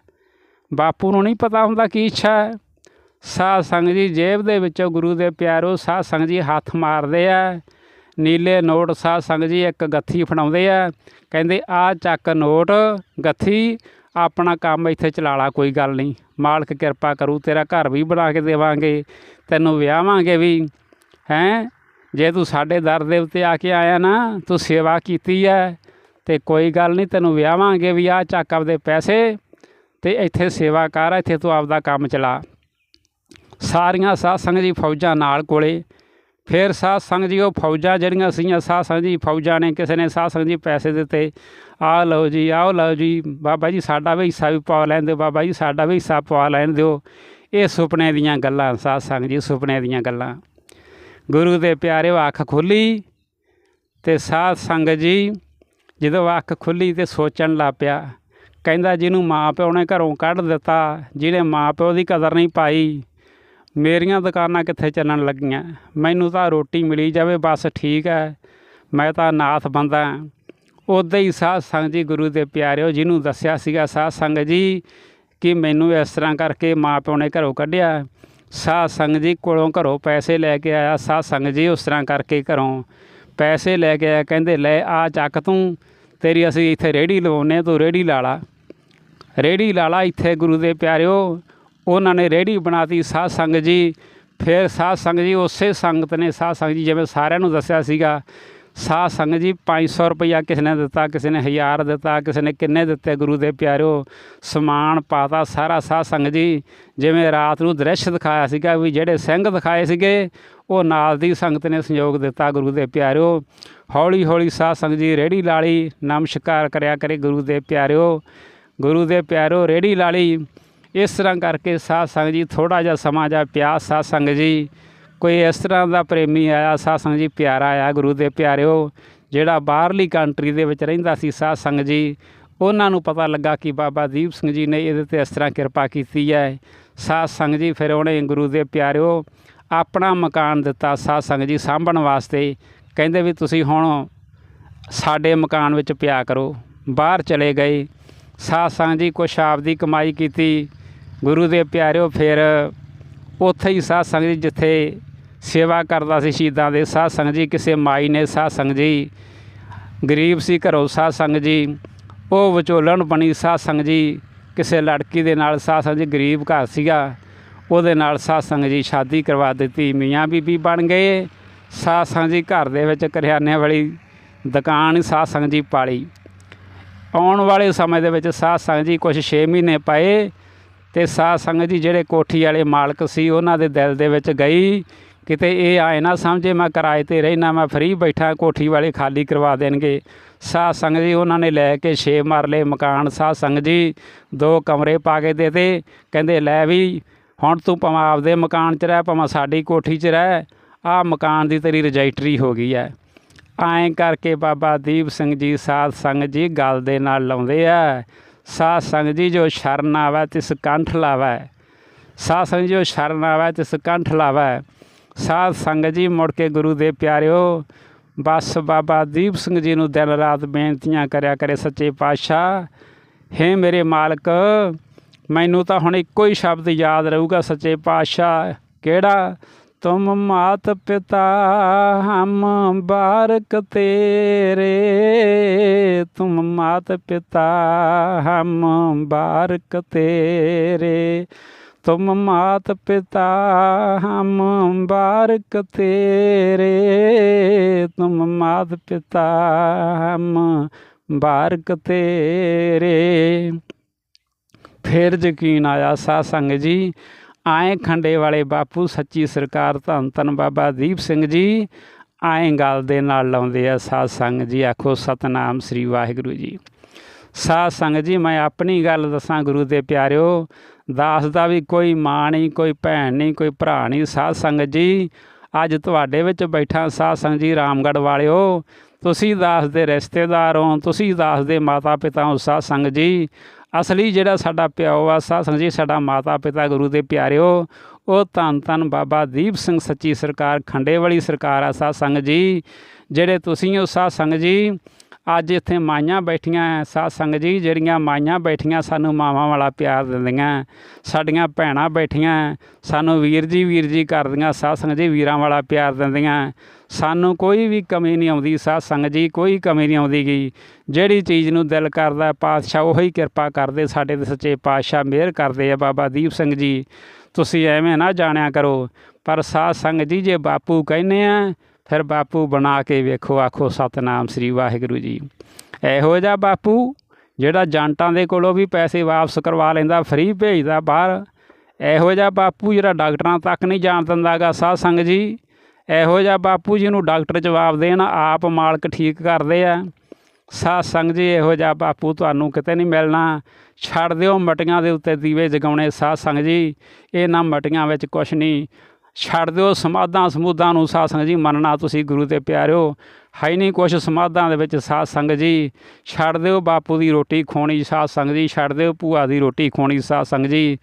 ਬਾਪੂ ਨੂੰ ਨਹੀਂ ਪਤਾ ਹੁੰਦਾ ਕੀ ਇੱਛਾ। ਸਾਧ ਸੰਗ ਜੀ ਜੇਬ ਦੇ ਵਿੱਚੋਂ ਗੁਰੂ ਦੇ ਪਿਆਰੋ ਸਾਧ ਸੰਗ ਜੀ ਹੱਥ ਮਾਰਦੇ ਆ। ਨੀਲੇ ਨੋਟ ਸਾਧ ਸੰਗ ਜੀ ਇੱਕ ਗੱਥੀ ਫੜਾਉਂਦੇ ਆ। ਕਹਿੰਦੇ, ਆ ਚੱਕ ਨੋਟ, ਗੱਥੀ, ਆਪਣਾ ਕੰਮ ਇੱਥੇ ਚਲਾ ਲਾ ਕੋਈ ਗੱਲ ਨਹੀਂ। ਮਾਲਕ ਕਿਰਪਾ ਕਰੂ, ਤੇਰਾ ਘਰ ਵੀ ਬਣਾ ਕੇ ਦੇਵਾਂਗੇ, ਤੈਨੂੰ ਵਿਆਹਾਂਗੇ ਵੀ। ਹੈਂ? ਜੇ ਤੂੰ ਸਾਡੇ ਦਰ ਦੇ ਉੱਤੇ ਆ ਕੇ ਆਇਆ ਨਾ, ਤੂੰ ਸੇਵਾ ਕੀਤੀ ਹੈ ਤੇ ਕੋਈ ਗੱਲ ਨਹੀਂ, ਤੈਨੂੰ ਵਿਆਹਾਂਗੇ ਵੀ। ਆ ਚੱਕ ਆਪਦੇ ਪੈਸੇ ਤੇ ਇੱਥੇ ਸੇਵਾ ਕਰ, ਇੱਥੇ ਤੂੰ ਆਪਦਾ ਕੰਮ ਚਲਾ। ਸਾਰੀਆਂ ਸਾਧ ਸੰਗਤ ਜੀ ਫੌਜਾਂ ਨਾਲ ਕੋਲੇ। ਫਿਰ ਸਾਧ ਸੰਗਤ ਜੀ ਉਹ ਫੌਜਾਂ ਜਿਹੜੀਆਂ ਸੀਗੀਆਂ, ਸਾਧ ਸੰਗਤ ਜੀ ਫੌਜਾਂ ਨੇ ਕਿਸੇ ਨੇ ਸਾਧ ਸੰਗਤ ਜੀ ਪੈਸੇ ਦਿੱਤੇ। ਆ ਲਓ ਜੀ, ਆਹ ਲਓ ਜੀ, ਬਾਬਾ ਜੀ ਸਾਡਾ ਵੀ ਹਿੱਸਾ ਵੀ ਪਵਾ ਲੈਣ ਦਿਓ, ਬਾਬਾ ਜੀ ਸਾਡਾ ਵੀ ਹਿੱਸਾ ਪਵਾ ਲੈਣ ਦਿਓ। ਇਹ ਸੁਪਨੇ ਦੀਆਂ ਗੱਲਾਂ, ਸਾਧ ਸੰਗਤ ਜੀ ਸੁਪਨੇ ਦੀਆਂ ਗੱਲਾਂ। ਗੁਰੂ ਦੇ ਪਿਆਰੇ ਅੱਖ ਖੁੱਲੀ ਤੇ ਸਾਧ ਸੰਗਤ ਜੀ ਜਦੋਂ ਅੱਖ ਖੁੱਲੀ ਤੇ ਸੋਚਣ ਲੱਗ ਪਿਆ, ਕਹਿੰਦਾ ਜਿਹਨੂੰ ਮਾਂ ਪਿਓ ਨੇ ਘਰੋਂ ਕੱਢ ਦਿੱਤਾ, ਜਿਹਨੇ ਮਾਂ ਪਿਓ ਦੀ ਕਦਰ ਨਹੀਂ ਪਾਈ ਮੇਰੀਆਂ ਦੁਕਾਨਾਂ ਕਿੱਥੇ ਚੱਲਣ ਲੱਗੀਆਂ? ਮੈਨੂੰ ਤਾਂ ਰੋਟੀ ਮਿਲੀ ਜਾਵੇ, ਬਸ ਠੀਕ ਹੈ। ਮੈਂ ਤਾਂ ਨਾਥ ਬੰਦਾ ਉਦਾਂ ਹੀ ਸਾਧ ਸੰਗਤ ਜੀ, ਗੁਰੂ ਦੇ ਪਿਆਰਿਓ, ਜਿਹਨੂੰ ਦੱਸਿਆ ਸੀਗਾ ਸਾਧ ਸੰਗਤ ਜੀ, ਕਿ ਮੈਨੂੰ ਇਸ ਤਰ੍ਹਾਂ ਕਰਕੇ ਮਾਂ ਪਿਓ ਨੇ ਘਰੋਂ ਕੱਢਿਆ। ਸਾਧ ਸੰਗਤ ਜੀ ਕੋਲੋਂ ਘਰੋਂ ਪੈਸੇ ਲੈ ਕੇ ਆਇਆ। ਸਾਧ ਸੰਗਤ ਜੀ ਉਸ ਤਰ੍ਹਾਂ ਕਰਕੇ ਘਰੋਂ ਪੈਸੇ ਲੈ ਕੇ ਆਇਆ। ਕਹਿੰਦੇ, ਲੈ ਆ ਚੱਕ ਤੂੰ। ਤੇਰੀ ਅਸੀਂ ਇੱਥੇ ਰੇੜੀ ਲਵਾਉਨੇ ਤੂੰ ਰੇੜੀ ਲਾ ਲਾ। ਰੇੜੀ ਲਾ ਲਾ ਇੱਥੇ ਗੁਰੂ ਦੇ ਪਿਆਰਿਓ। ਉਹਨਾਂ ਨੇ ਰੇੜੀ ਬਣਾਤੀ, ਸਾਧ ਸੰਗਤ ਜੀ। ਫਿਰ ਸਾਧ ਸੰਗਤ ਜੀ, ਉਸੇ ਸੰਗਤ ਨੇ ਸਾਧ ਸੰਗਤ ਜੀ, ਜਿਵੇਂ ਸਾਰਿਆਂ ਨੂੰ ਦੱਸਿਆ ਸੀਗਾ, ਸਾਧ ਸੰਗਤ ਜੀ 500 ਰੁਪਈਆ ਕਿਸੇ ਨੇ ਦਿੱਤਾ, ਕਿਸੇ ਨੇ 1000 ਦਿੱਤਾ, ਕਿਸੇ ਨੇ ਕਿੰਨੇ ਦਿੱਤੇ, ਗੁਰੂ ਦੇ ਪਿਆਰਿਓ। ਸਮਾਨ ਪਾਤਾ ਸਾਰਾ ਸਾਧ ਸੰਗਤ ਜੀ। ਜਿਵੇਂ ਰਾਤ ਨੂੰ ਦ੍ਰਿਸ਼ ਦਿਖਾਇਆ ਸੀਗਾ ਵੀ ਜਿਹੜੇ ਸਿੰਘ ਦਿਖਾਏ ਸੀਗੇ, ਉਹ ਨਾਲ ਦੀ ਸੰਗਤ ਨੇ ਸੰਯੋਗ ਦਿੱਤਾ ਗੁਰੂ ਦੇ ਪਿਆਰਿਓ। ਹੌਲੀ ਹੌਲੀ ਸਾਧ ਸੰਗਤ ਜੀ ਰੇੜੀ ਲਾਲੀ, ਨਮਸਕਾਰ ਕਰਿਆ ਕਰੇ ਗੁਰੂ ਦੇ ਪਿਆਰਿਓ। ਗੁਰੂ ਦੇ ਪਿਆਰਿਓ ਰੇੜੀ ਲਾਲੀ ਇਸ ਤਰ੍ਹਾਂ ਕਰਕੇ ਸਾਧ ਸੰਗਤ ਜੀ ਥੋੜਾ ਜਿਹਾ ਸਮਾਂ ਜਾ ਪਿਆ ਸਾਧ ਸੰਗਤ ਜੀ, ਕੋਈ ਇਸ ਤਰ੍ਹਾਂ ਦਾ ਪ੍ਰੇਮੀ ਆਇਆ, ਸਾਧ ਸੰਗਤ ਜੀ ਪਿਆਰਾ ਆਇਆ, ਗੁਰੂ ਦੇ ਪਿਆਰਿਓ, ਜਿਹੜਾ ਬਾਹਰਲੀ ਕੰਟਰੀ ਦੇ ਵਿੱਚ ਰਹਿੰਦਾ ਸੀ, ਸਾਧ ਸੰਗਤ ਜੀ, ਉਹਨਾਂ ਨੂੰ ਪਤਾ ਲੱਗਾ ਕਿ ਬਾਬਾ ਦੀਪ ਸਿੰਘ ਜੀ ਨੇ ਇਹਦੇ ਤੇ ਇਸ ਤਰ੍ਹਾਂ ਕਿਰਪਾ ਕੀਤੀ ਹੈ। ਸਾਧ ਸੰਗਤ ਜੀ, ਫਿਰ ਉਹਨੇ ਗੁਰੂ ਦੇ ਪਿਆਰਿਓ ਆਪਣਾ ਮਕਾਨ ਦਿੱਤਾ ਸਾਧ ਸੰਗਤ ਜੀ ਸਾਂਭਣ ਵਾਸਤੇ। ਕਹਿੰਦੇ ਵੀ ਤੁਸੀਂ ਹੁਣ ਸਾਡੇ ਮਕਾਨ ਵਿੱਚ ਪਿਆ ਕਰੋ। ਬਾਹਰ ਚਲੇ ਗਏ। ਸਾਧ ਸੰਗਤ ਜੀ ਕੁਛ ਆਪਦੀ ਕਮਾਈ ਕੀਤੀ। ਗੁਰੂ ਦੇ ਪਿਆਰਿਓ ਫਿਰ ਉੱਥੇ ਹੀ ਸਾਧ ਸੰਗਤ ਜੀ ਜਿੱਥੇ ਸੇਵਾ ਕਰਦਾ ਸੀ ਸ਼ਹੀਦਾਂ ਦੇ ਸਾਧ ਸੰਗਤ ਜੀ ਕਿਸੇ ਮਾਈ ਨੇ ਸਾਧ ਸੰਗਤ ਜੀ ਗਰੀਬ ਸੀ ਘਰੋਂ ਸਾਧ ਸੰਗਤ ਜੀ ਉਹ ਵਿਚੋਲਣ ਬਣੀ ਸਾਧ ਸੰਗਤ ਜੀ ਕਿਸੇ ਲੜਕੀ ਦੇ ਨਾਲ ਸਾਧ ਸੰਗਤ ਜੀ ਗਰੀਬ ਘਰ ਸੀਗਾ ਉਹਦੇ ਨਾਲ ਸਾਧ ਸੰਗਤ ਜੀ ਸ਼ਾਦੀ ਕਰਵਾ ਦਿੱਤੀ ਮੀਆਂ ਬੀਬੀ ਬਣ ਗਏ ਸਾਧ ਸੰਗਤ ਜੀ ਘਰ ਦੇ ਵਿੱਚ ਕਰਿਆਨੇ ਵਾਲੀ ਦੁਕਾਨ ਸਾਧ ਸੰਗਤ ਜੀ ਪਾਲੀ ਆਉਣ ਵਾਲੇ ਸਮੇਂ ਦੇ ਵਿੱਚ ਸਾਧ ਸੰਗਤ ਜੀ ਕੁਝ 6 ਮਹੀਨੇ ਪਾਏ ਤੇ ਸਾਧ ਸੰਗਤ ਜੀ ਜਿਹੜੇ ਕੋਠੀ ਵਾਲੇ ਮਾਲਕ ਸੀ, ਉਹਨਾਂ ਦੇ ਦਿਲ ਦੇ ਵਿੱਚ ਗਈ, ਕਿਤੇ ਇਹ ਆਏ ਨਾ ਸਮਝੇ, ਮੈਂ ਕਿਰਾਏ ਤੇ ਰਹਿਣਾ ਮੈਂ ਫਰੀ ਬੈਠਾ, ਕੋਠੀ ਵਾਲੇ ਖਾਲੀ ਕਰਵਾ ਦੇਣਗੇ। ਸਾਧ ਸੰਗਤ ਜੀ ਉਹਨਾਂ ਨੇ ਲੈ ਕੇ 6 ਮਰਲੇ ਮਕਾਨ। ਸਾਧ ਸੰਗਤ ਜੀ ਦੋ ਕਮਰੇ ਪਾ ਕੇ ਦੇਤੇ, ਕਹਿੰਦੇ, ਲੈ ਵੀ, ਹੁਣ ਤੂੰ ਭਾਵੇਂ ਆਪਦੇ ਮਕਾਨ 'ਚ ਰਹਿ, ਭਾਵੇਂ ਸਾਡੀ ਕੋਠੀ 'ਚ ਰਹਿ ਆਹ ਮਕਾਨ ਦੀ ਤੇਰੀ ਰਜਿਸਟਰੀ ਹੋ ਗਈ ਹੈ। ਐਂ ਕਰਕੇ ਬਾਬਾ ਦੀਪ ਸਿੰਘ ਜੀ ਸਾਧ ਸੰਗਤ ਜੀ ਗੱਲ ਦੇ ਨਾਲ ਲਾਉਂਦੇ ਆ। ਸਾਧ ਸੰਗਤ ਜੀ ਜੋ ਸ਼ਰਨ ਆਵੈ ਤਿਸ ਕੰਠ ਲਾਵੈ। ਸਾਧ ਸੰਗਤ ਜੀ ਜੋ ਸ਼ਰਨ ਆਵੈ ਤਿਸ ਕੰਠ ਲਾਵੈ। ਸਾਧ ਸੰਗਤ ਜੀ ਮੁੜ ਕੇ ਗੁਰੂ ਦੇ ਪਿਆਰਿਓ, ਬਸ ਬਾਬਾ ਦੀਪ ਸਿੰਘ ਜੀ ਨੂੰ ਦਿਨ ਰਾਤ ਬੇਨਤੀਆਂ ਕਰਿਆ ਕਰੇ ਸੱਚੇ ਪਾਤਸ਼ਾਹ। ਹੇ ਮੇਰੇ ਮਾਲਕ, ਮੈਨੂੰ ਤਾਂ ਹੁਣ ਇੱਕੋ ਹੀ ਸ਼ਬਦ ਯਾਦ ਰਹੂਗਾ ਸੱਚੇ ਪਾਤਸ਼ਾਹ। ਕਿਹੜਾ? ਤੁਮ ਮਾਤ ਪਿਤਾ, ਹਮ ਬਾਰਕ ਤੇਰੇ। ਤੁਮ ਮਾਤ ਪਿਤਾ, ਹਮ ਬਾਰਕ ਤੇਰੇ। ਤੁਮ ਮਾਤ ਪਿਤਾ, ਹਮ ਬਾਰਕ ਤੇਰੇ। ਤੁਮ ਮਾਤ ਪਿਤਾ, ਹਮ ਬਾਰਕ ਤੇਰੇ। ਫਿਰ ਯਕੀਨ ਆਇਆ ਸਾਧ ਸੰਗਤ ਜੀ ਆਏ ਖੰਡੇ ਵਾਲੇ ਬਾਪੂ, ਸੱਚੀ ਸਰਕਾਰ ਧੰਨ ਧੰਨ ਬਾਬਾ ਦੀਪ ਸਿੰਘ ਜੀ। ਆਏ ਗੱਲ ਦੇ ਨਾਲ ਲਾਉਂਦੇ ਆ ਸਾਧ ਸੰਗਤ ਜੀ, ਆਖੋ ਸਤਨਾਮ ਸ੍ਰੀ ਵਾਹਿਗੁਰੂ ਜੀ। ਸਾਧ ਸੰਗਤ ਜੀ, ਮੈਂ ਆਪਣੀ ਗੱਲ ਦੱਸਾਂ ਗੁਰੂ ਦੇ ਪਿਆਰਿਓ। ਦਾਸ ਦਾ ਵੀ ਕੋਈ ਮਾਂ ਨਹੀਂ ਕੋਈ ਭੈਣ ਨਹੀਂ ਕੋਈ ਭਰਾ ਨਹੀਂ ਸਾਧ ਸੰਗਤ ਜੀ, ਅੱਜ ਤੁਹਾਡੇ ਵਿੱਚ ਬੈਠਾ ਸਾਧ ਸੰਗਤ ਜੀ ਰਾਮਗੜ੍ਹ ਵਾਲਿਓ। ਤੁਸੀਂ ਦਾਸ ਦੇ ਰਿਸ਼ਤੇਦਾਰ ਹੋ, ਤੁਸੀਂ ਦਾਸ ਦੇ ਮਾਤਾ ਪਿਤਾ ਹੋ ਸਾਧ ਸੰਗਤ ਜੀ। ਅਸਲੀ ਜਿਹੜਾ ਸਾਡਾ ਪਿਓ ਆ ਸਾਧ ਸੰਗਤ ਜੀ, ਸਾਡਾ ਮਾਤਾ ਪਿਤਾ ਗੁਰੂ ਦੇ ਪਿਆਰਿਓ, ਉਹ ਧੰਨ ਧੰਨ ਬਾਬਾ ਦੀਪ ਸਿੰਘ ਸੱਚੀ ਸਰਕਾਰ ਖੰਡੇ ਵਾਲੀ ਸਰਕਾਰ ਆ ਸਾਧ ਸੰਗਤ ਜੀ, ਜਿਹੜੇ ਤੁਸੀਂ ਹੋ ਸਾਧ ਸੰਗਤ ਜੀ ਅੱਜ ਇੱਥੇ ਮਾਈਆਂ ਬੈਠੀਆਂ ਐ, ਸਾਧ ਸੰਗਤ ਜੀ, ਜਿਹੜੀਆਂ ਮਾਈਆਂ ਬੈਠੀਆਂ ਸਾਨੂੰ ਮਾਵਾਂ ਵਾਲਾ ਪਿਆਰ ਦਿੰਦੀਆਂ ਸਾਡੀਆਂ ਭੈਣਾਂ ਬੈਠੀਆਂ ਸਾਨੂੰ ਵੀਰ ਜੀ ਵੀਰ ਜੀ ਕਰਦੀਆਂ, ਸਾਧ ਸੰਗਤ ਜੀ ਵੀਰਾਂ ਵਾਲਾ ਪਿਆਰ ਦਿੰਦੀਆਂ ਸਾਨੂੰ ਕੋਈ ਵੀ ਕਮੀ ਨਹੀਂ ਆਉਂਦੀ, ਸਾਧ ਸੰਗਤ ਜੀ ਕੋਈ ਕਮੀ ਨਹੀਂ ਆਉਂਦੀ ਗਈ ਜਿਹੜੀ ਚੀਜ਼ ਨੂੰ ਦਿਲ ਕਰਦਾ ਪਾਤਸ਼ਾਹ ਉਹੀ ਕਿਰਪਾ ਕਰਦੇ, ਸਾਡੇ ਦੇ ਸੱਚੇ ਪਾਤਸ਼ਾਹ ਮਿਹਰ ਕਰਦੇ ਆ ਬਾਬਾ ਦੀਪ ਸਿੰਘ ਜੀ, ਤੁਸੀਂ ਐਵੇਂ ਨਾ ਜਾਣਿਆ ਕਰੋ, ਪਰ ਸਾਧ ਸੰਗਤ ਜੀ ਜੇ ਬਾਪੂ ਕਹਿੰਦੇ ਆ ਫਿਰ ਬਾਪੂ ਬਣਾ ਕੇ ਵੇਖੋ, ਆਖੋ, ਸਤਨਾਮ ਸ੍ਰੀ ਵਾਹਿਗੁਰੂ ਜੀ। ਇਹੋ ਜਿਹਾ ਬਾਪੂ ਜਿਹੜਾ ਜੰਟਾਂ ਦੇ ਕੋਲੋਂ ਵੀ ਪੈਸੇ ਵਾਪਸ ਕਰਵਾ ਲੈਂਦਾ, ਫ੍ਰੀ ਭੇਜਦਾ ਬਾਹਰ, ਇਹੋ ਜਿਹਾ ਬਾਪੂ ਜਿਹੜਾ ਡਾਕਟਰਾਂ ਤੱਕ ਨਹੀਂ ਜਾਣ ਦਿੰਦਾਗਾ, ਸਾਧ ਸੰਗਤ ਜੀ। ਇਹੋ ਜਿਹਾ ਬਾਪੂ ਜੀ ਨੂੰ ਡਾਕਟਰ ਜਵਾਬ ਦੇਣ, ਆਪ ਮਾਲਕ ਠੀਕ ਕਰਦੇ ਆ। ਸਾਧ ਸੰਗਤ ਜੀ, ਇਹੋ ਜਿਹਾ ਬਾਪੂ ਤੁਹਾਨੂੰ ਕਿਤੇ ਨਹੀਂ ਮਿਲਣਾ। ਛੱਡ ਦਿਓ ਮਟੀਆਂ ਦੇ ਉੱਤੇ ਦੀਵੇ ਜਗਾਉਣੇ, ਸਾਧ ਸੰਗਤ ਜੀ। ਇਹਨਾਂ ਮਟੀਆਂ ਵਿੱਚ ਕੁਛ ਨਹੀਂ। ਛੱਡ ਦਿਓ, ਸਮਾਧਾਂ ਸਮੂਦਾਂ ਨੂੰ ਸਾਧ ਸੰਗਤ ਜੀ, ਮੰਨਣਾ ਤੁਸੀਂ ਗੁਰੂ ਦੇ ਪਿਆਰਿਓ। ਹੈ ਨਹੀਂ ਕੁਛ ਸਮਾਧਾਂ ਦੇ ਵਿੱਚ ਸਾਧ ਸੰਗਤ ਜੀ, ਛੱਡ ਦਿਓ ਬਾਪੂ ਦੀ ਰੋਟੀ ਖੋਣੀ ਸਾਧ ਸੰਗਤ ਜੀ, ਛੱਡ ਦਿਓ ਭੂਆ ਦੀ ਰੋਟੀ ਖੋਣੀ ਸਾਧ ਸੰਗਤ ਜੀ।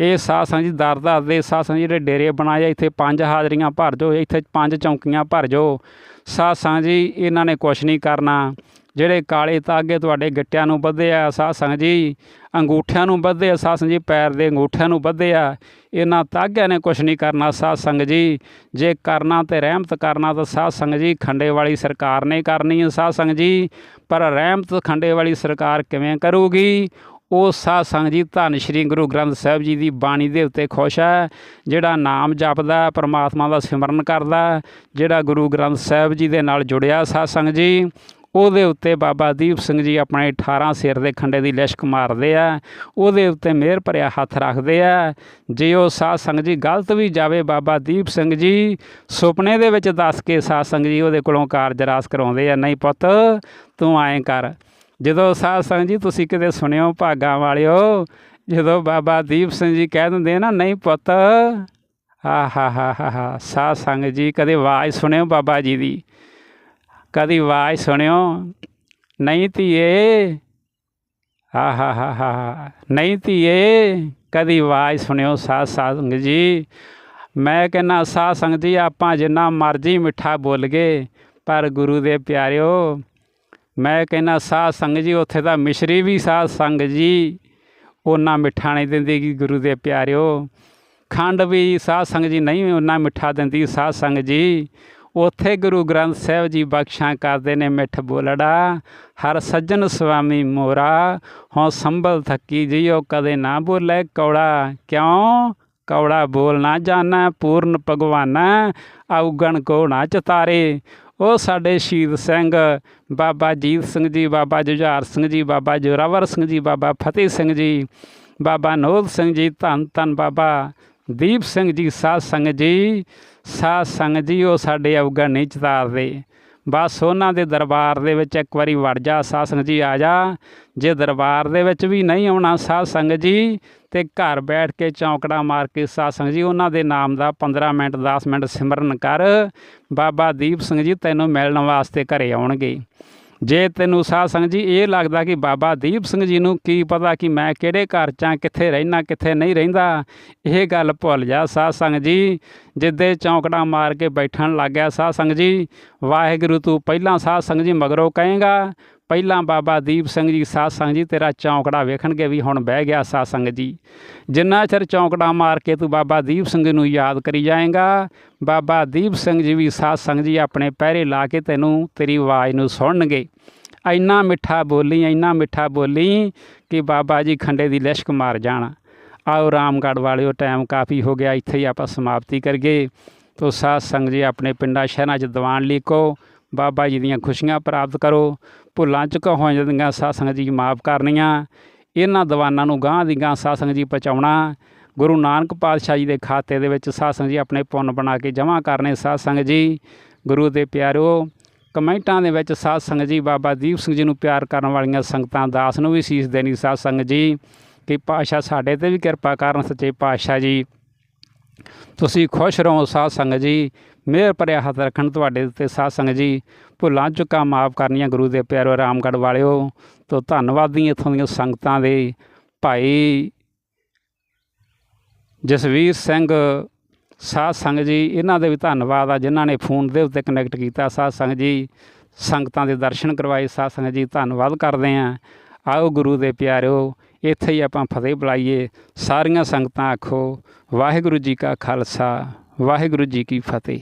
ਇਹ ਸਾਧ ਸੰਗਤ ਜੀ ਦਰ ਦਰ ਦੇ ਸਾਧ ਸੰਗਤ ਜੀ ਜਿਹੜੇ ਡੇਰੇ ਬਣਾਏ ਇੱਥੇ ਪੰਜ ਹਾਜ਼ਰੀਆਂ ਭਰ ਜਾਓ, ਇੱਥੇ ਪੰਜ ਚੌਂਕੀਆਂ ਭਰ ਜਾਓ। ਸਾਧ ਸੰਗਤ ਜੀ, ਇਹਨਾਂ ਨੇ ਕੁਛ ਨਹੀਂ ਕਰਨਾ। ਜਿਹੜੇ ਕਾਲੇ ਤਾਗੇ ਤੁਹਾਡੇ ਗਿੱਟਿਆਂ ਨੂੰ ਵੱਧੇ ਆ ਸਾਧ ਜੀ, ਅੰਗੂਠਿਆਂ ਨੂੰ ਬੱਧੇ ਆ ਸਾਧ ਜੀ, ਪੈਰ ਦੇ ਅੰਗੂਠਿਆਂ ਨੂੰ ਵੱਧੇ ਆ। ਇਹਨਾਂ ਤਾਗਿਆਂ ਨੇ ਕੁਛ ਨਹੀਂ ਕਰਨਾ ਸਾਧ ਜੀ। ਜੇ ਕਰਨਾ ਤੇ ਰਹਿਮਤ ਕਰਨਾ ਤਾਂ ਸਾਧ ਜੀ, ਖੰਡੇ ਵਾਲੀ ਸਰਕਾਰ ਨੇ ਕਰਨੀ ਹੈ ਸਾਧ ਜੀ। ਪਰ ਰਹਿਮਤ ਖੰਡੇ ਵਾਲੀ ਸਰਕਾਰ ਕਿਵੇਂ ਕਰੂਗੀ? ਉਹ ਸਾਧ ਸੰਗਤ ਜੀ, ਧੰਨ ਸ਼੍ਰੀ ਗੁਰੂ ਗ੍ਰੰਥ ਸਾਹਿਬ ਜੀ ਦੀ ਬਾਣੀ ਦੇ ਉੱਤੇ ਖੁਸ਼ ਹੈ ਜਿਹੜਾ ਨਾਮ ਜਪਦਾ, ਪਰਮਾਤਮਾ ਦਾ ਸਿਮਰਨ ਕਰਦਾ, ਜਿਹੜਾ ਗੁਰੂ ਗ੍ਰੰਥ ਸਾਹਿਬ ਜੀ ਦੇ ਨਾਲ ਜੁੜਿਆ ਸਾਧ ਸੰਗਤ ਜੀ। ਉਹਦੇ ਉੱਤੇ ਬਾਬਾ ਦੀਪ ਸਿੰਘ ਜੀ ਆਪਣੇ 18 ਸਿਰ ਦੇ ਖੰਡੇ ਦੀ ਲਿਸ਼ਕ ਮਾਰਦੇ ਆ, ਉਹਦੇ ਉੱਤੇ ਮਿਹਰ ਭਰਿਆ ਹੱਥ ਰੱਖਦੇ ਆ। ਜੇ ਉਹ ਸਾਧ ਸੰਗਤ ਜੀ ਗਲਤ ਵੀ ਜਾਵੇ ਬਾਬਾ ਦੀਪ ਸਿੰਘ ਜੀ, ਸੁਪਨੇ ਦੇ ਵਿੱਚ ਦੱਸ ਕੇ ਸਾਧ ਸੰਗਤ ਜੀ ਉਹਦੇ ਕੋਲੋਂ ਕਾਰਜ ਰਾਸ ਕਰਾਉਂਦੇ ਆ, ਨਹੀਂ ਪੁੱਤ, ਤੂੰ ਐਂ ਕਰ। ਜਦੋਂ ਸਾਧ ਸੰਗਤ ਜੀ ਤੁਸੀਂ ਕਿਤੇ ਸੁਣਿਓ ਭਾਗਾਂ ਵਾਲਿਓ, ਜਦੋਂ ਬਾਬਾ ਦੀਪ ਸਿੰਘ ਜੀ ਕਹਿ ਦਿੰਦੇ ਨਾ, ਨਹੀਂ ਪੁੱਤ ਹਾ ਹਾ ਹਾ ਹਾ, ਸਾਧ ਸੰਗਤ ਜੀ ਕਦੇ ਆਵਾਜ਼ ਸੁਣਿਓ ਬਾਬਾ ਜੀ ਦੀ। ਕਦੀ ਆਵਾਜ਼ ਸੁਣਿਓ। ਨਹੀਂ ਧੀਏ। ਹਾ ਹਾ ਹਾ ਹਾ ਨਹੀਂ ਧੀਏ, ਕਦੀ ਆਵਾਜ਼ ਸੁਣਿਓ ਸਾਧ ਸੰਗਤ ਜੀ। ਮੈਂ ਕਹਿੰਦਾ, ਸਾਧ ਸੰਗਤ ਜੀ, ਆਪਾਂ ਜਿੰਨਾ ਮਰਜ਼ੀ ਮਿੱਠਾ ਬੋਲ ਗਏ ਪਰ ਗੁਰੂ ਦੇ ਪਿਆਰਿਓ, ਮੈਂ ਕਹਿੰਦਾ, ਸਾਧ ਸੰਗਤ ਜੀ, ਉੱਥੇ ਤਾਂ ਮਿਸ਼ਰੀ ਵੀ ਸਾਧ ਸੰਗ ਜੀ। ਉਹਨਾਂ ਮਿੱਠਾ ਨਹੀਂ ਦਿੰਦੀ ਗੀ ਗੁਰੂ ਦੇ ਪਿਆਰਿਓ। ਖੰਡ ਵੀ ਸਾਧ ਸੰਗਤ ਜੀ ਨਹੀਂ ਉਹਨਾਂ ਮਿੱਠਾ ਦਿੰਦੀ ਸਾਧ ਸੰਗਤ ਜੀ। ਉੱਥੇ ਗੁਰੂ ਗ੍ਰੰਥ ਸਾਹਿਬ ਜੀ ਬਖਸ਼ਾਂ ਕਰਦੇ ਨੇ ਮਿੱਠ ਬੋਲੜਾ, ਹਰ ਸੱਜਣ ਸੁਆਮੀ ਮੋਰਾ, ਹਉ ਸੰਭਲ ਥੱਕੀ ਜਿਉ ਕਦੇ ਨਾ ਬੋਲੇ ਕੌੜਾ, ਕਿਉਂ? ਕੌੜਾ ਬੋਲ ਨਾ ਜਾਣਾ, ਪੂਰਨ ਭਗਵਾਨਾ ਔਗਣ ਕੋ ਨਾ ਚਤਾਰੇ। ਉਹ ਸਾਡੇ ਸ਼ਹੀਦ ਸਿੰਘ ਬਾਬਾ ਜੀਤ ਸਿੰਘ ਜੀ, ਬਾਬਾ ਜੁਝਾਰ ਸਿੰਘ ਜੀ, ਬਾਬਾ ਜੋਰਾਵਰ ਸਿੰਘ ਜੀ, ਬਾਬਾ ਫਤਿਹ ਸਿੰਘ ਜੀ, ਬਾਬਾ ਨੋਦ ਸਿੰਘ ਜੀ, ਧੰਨ ਧੰਨ ਬਾਬਾ ਦੀਪ ਸਿੰਘ ਜੀ, ਸਾਧ ਸੰਗਤ ਜੀ। ਸਾਧ ਸੰਗਤ ਜੀ, ਉਹ ਸਾਡੇ ਅਵਗਣ ਨਹੀਂ ਚਤਾਰਦੇ। ਬਸ ਉਹਨਾਂ ਦੇ ਦਰਬਾਰ ਦੇ ਵਿੱਚ ਇੱਕ ਵਾਰੀ ਵੜ ਜਾ, ਸਾਧ ਸੰਗਤ ਜੀ ਆ ਜਾ। ਜੇ ਦਰਬਾਰ ਦੇ ਵਿੱਚ ਵੀ ਨਹੀਂ ਆਉਣਾ ਸਾਧ ਸੰਗਤ ਜੀ, ਤੇ ਘਰ ਬੈਠ ਕੇ ਚੌਂਕੜਾ ਮਾਰ ਕੇ ਸਾਧ ਸੰਗਤ ਜੀ, ਉਹਨਾਂ ਦੇ ਨਾਮ ਦਾ 15 ਮਿੰਟ 10 ਮਿੰਟ ਸਿਮਰਨ ਕਰ। ਬਾਬਾ ਦੀਪ ਸਿੰਘ ਜੀ, ਤੈਨੂੰ ਮਿਲਣ ਵਾਸਤੇ ਘਰੇ ਆਉਣਗੇ। ਜੇ ਤੈਨੂੰ ਸਾਧ ਸੰਗਤ ਜੀ ਇਹ ਲੱਗਦਾ ਕਿ ਬਾਬਾ ਦੀਪ ਸਿੰਘ ਜੀ ਨੂੰ ਕੀ ਪਤਾ ਕਿ ਮੈਂ ਕਿਹੜੇ ਘਰ 'ਚ ਆਂ, ਕਿੱਥੇ ਰਹਿਣਾ ਕਿੱਥੇ ਨਹੀਂ ਰਹਿੰਦਾ, ਇਹ ਗੱਲ ਭੁੱਲ ਜਾ ਸਾਧ ਸੰਗਤ ਜੀ। ਜਿੱਦੇ ਚੌਂਕੜਾ ਮਾਰ ਕੇ ਬੈਠਣ ਲੱਗ ਗਿਆ ਸਾਧ ਸੰਗਤ ਜੀ, ਵਾਹਿਗੁਰੂ ਤੂੰ ਪਹਿਲਾਂ ਸਾਧ ਸੰਗਤ ਜੀ ਮਗਰੋਂ ਕਹੇਗਾ ਪਹਿਲਾਂ ਬਾਬਾ ਦੀਪ ਸਿੰਘ ਜੀ, ਸਾਧ ਸੰਗਤ ਜੀ, ਤੇਰਾ ਚੌਂਕੜਾ ਵੇਖਣਗੇ ਵੀ ਹੁਣ ਬਹਿ ਗਿਆ ਸਾਧ ਸੰਗਤ ਜੀ। ਜਿੰਨਾ ਚਿਰ ਚੌਂਕੜਾ ਮਾਰ ਕੇ ਤੂੰ ਬਾਬਾ ਦੀਪ ਸਿੰਘ ਨੂੰ ਯਾਦ ਕਰੀ ਜਾਏਗਾ, ਬਾਬਾ ਦੀਪ ਸਿੰਘ ਜੀ ਵੀ ਸਾਧ ਸੰਗਤ ਜੀ ਆਪਣੇ ਪਹਿਰੇ ਲਾ ਕੇ ਤੈਨੂੰ ਤੇਰੀ ਆਵਾਜ਼ ਨੂੰ ਸੁਣਨਗੇ। ਇੰਨਾ ਮਿੱਠਾ ਬੋਲੀ, ਇੰਨਾ ਮਿੱਠਾ ਬੋਲੀ ਕਿ ਬਾਬਾ ਜੀ ਖੰਡੇ ਦੀ ਲਿਸ਼ਕ ਮਾਰ ਜਾਣ। ਆਓ ਰਾਮਗੜ੍ਹ ਵਾਲਿਓ, ਟਾਈਮ ਕਾਫੀ ਹੋ ਗਿਆ, ਇੱਥੇ ਹੀ ਆਪਾਂ ਸਮਾਪਤੀ ਕਰੀਏ। ਤੋ ਸਾਧ ਸੰਗਤ ਜੀ ਆਪਣੇ ਪਿੰਡਾਂ, ਸ਼ਹਿਰਾਂ 'ਚ ਦੀਵਾਨ ਲਿਖੋ ਬਾਬਾ ਜੀ ਦੀਆਂ ਖੁਸ਼ੀਆਂ ਪ੍ਰਾਪਤ ਕਰੋ, ਭੁੱਲਾਂ ਚੁੱਕਾ ਹੋ ਜਾਂਦੀਆਂ ਸਾਧ ਜੀ ਮਾਫ ਕਰਨੀਆਂ, ਇਹਨਾਂ ਦੀਵਾਨਾਂ ਨੂੰ ਗਾਂ ਦੀ ਗਾਂ ਸਾਧ ਜੀ ਪਹੁੰਚਾਉਣਾ, ਗੁਰੂ ਨਾਨਕ ਪਾਤਸ਼ਾਹ ਜੀ ਦੇ ਖਾਤੇ ਦੇ ਵਿੱਚ ਸਾਧ ਜੀ ਆਪਣੇ ਪੁੰਨ ਬਣਾ ਕੇ ਜਮ੍ਹਾਂ ਕਰਨੇ ਸਾਧ ਜੀ। ਗੁਰੂ ਦੇ ਪਿਆਰਿਓ ਕਮੈਂਟਾਂ ਦੇ ਵਿੱਚ ਸਾਧ ਸੰਗਤ ਜੀ ਬਾਬਾ ਦੀਪ ਸਿੰਘ ਜੀ ਨੂੰ ਪਿਆਰ ਕਰਨ ਵਾਲੀਆਂ ਸੰਗਤਾਂ ਦਾਸ ਨੂੰ ਵੀ ਸੀਸ ਦੇਣੀ ਸਾਧ ਸੰਗਤ ਜੀ, ਕਿ ਪਾਤਸ਼ਾਹ ਸਾਡੇ ਤੇ ਵੀ ਕਿਰਪਾ ਕਰਨ ਸੱਚੇ ਪਾਤਸ਼ਾਹ ਜੀ। ਤੁਸੀਂ ਖੁਸ਼ ਰਹੋ ਸਾਧ ਸੰਗਤ ਜੀ ਮਿਹਰ ਭਰਿਆ ਹੱਥ ਰੱਖਣ ਤੁਹਾਡੇ ਉੱਤੇ ਸਾਧ ਸੰਗਤ ਜੀ, ਭੁੱਲਾਂ ਚੁੱਕਾ ਮਾਫ ਕਰਨੀਆਂ ਗੁਰੂ ਦੇ ਪਿਆਰੋ ਰਾਮਗੜ੍ਹ ਵਾਲਿਓ, ਤੋਂ ਧੰਨਵਾਦੀ ਇੱਥੋਂ ਦੀਆਂ ਸੰਗਤਾਂ ਦੇ। ਭਾਈ ਜਸਵੀਰ ਸਿੰਘ ਸਾਧ ਸੰਗਤ ਜੀ, ਇਹਨਾਂ ਦੇ ਵੀ ਧੰਨਵਾਦ ਆ, ਜਿਨ੍ਹਾਂ ਨੇ ਫੋਨ ਦੇ ਉੱਤੇ ਕਨੈਕਟ ਕੀਤਾ ਸਾਧ ਸੰਗਤ ਜੀ। ਸੰਗਤਾਂ ਦੇ ਦਰਸ਼ਨ ਕਰਵਾਏ ਸਾਧ ਸੰਗਤ ਜੀ, ਧੰਨਵਾਦ ਕਰਦੇ ਆਂ ਆਓ ਗੁਰੂ ਦੇ ਪਿਆਰਿਓ ਇੱਥੇ ਹੀ ਆਪਾਂ ਫਤਿਹ ਬੁਲਾਈਏ। ਸਾਰੀਆਂ ਸੰਗਤਾਂ ਆਖੋ, ਵਾਹਿਗੁਰੂ ਜੀ ਕਾ ਖਾਲਸਾ। ਵਾਹਿਗੁਰੂ ਜੀ ਕੀ ਫਤਿਹ।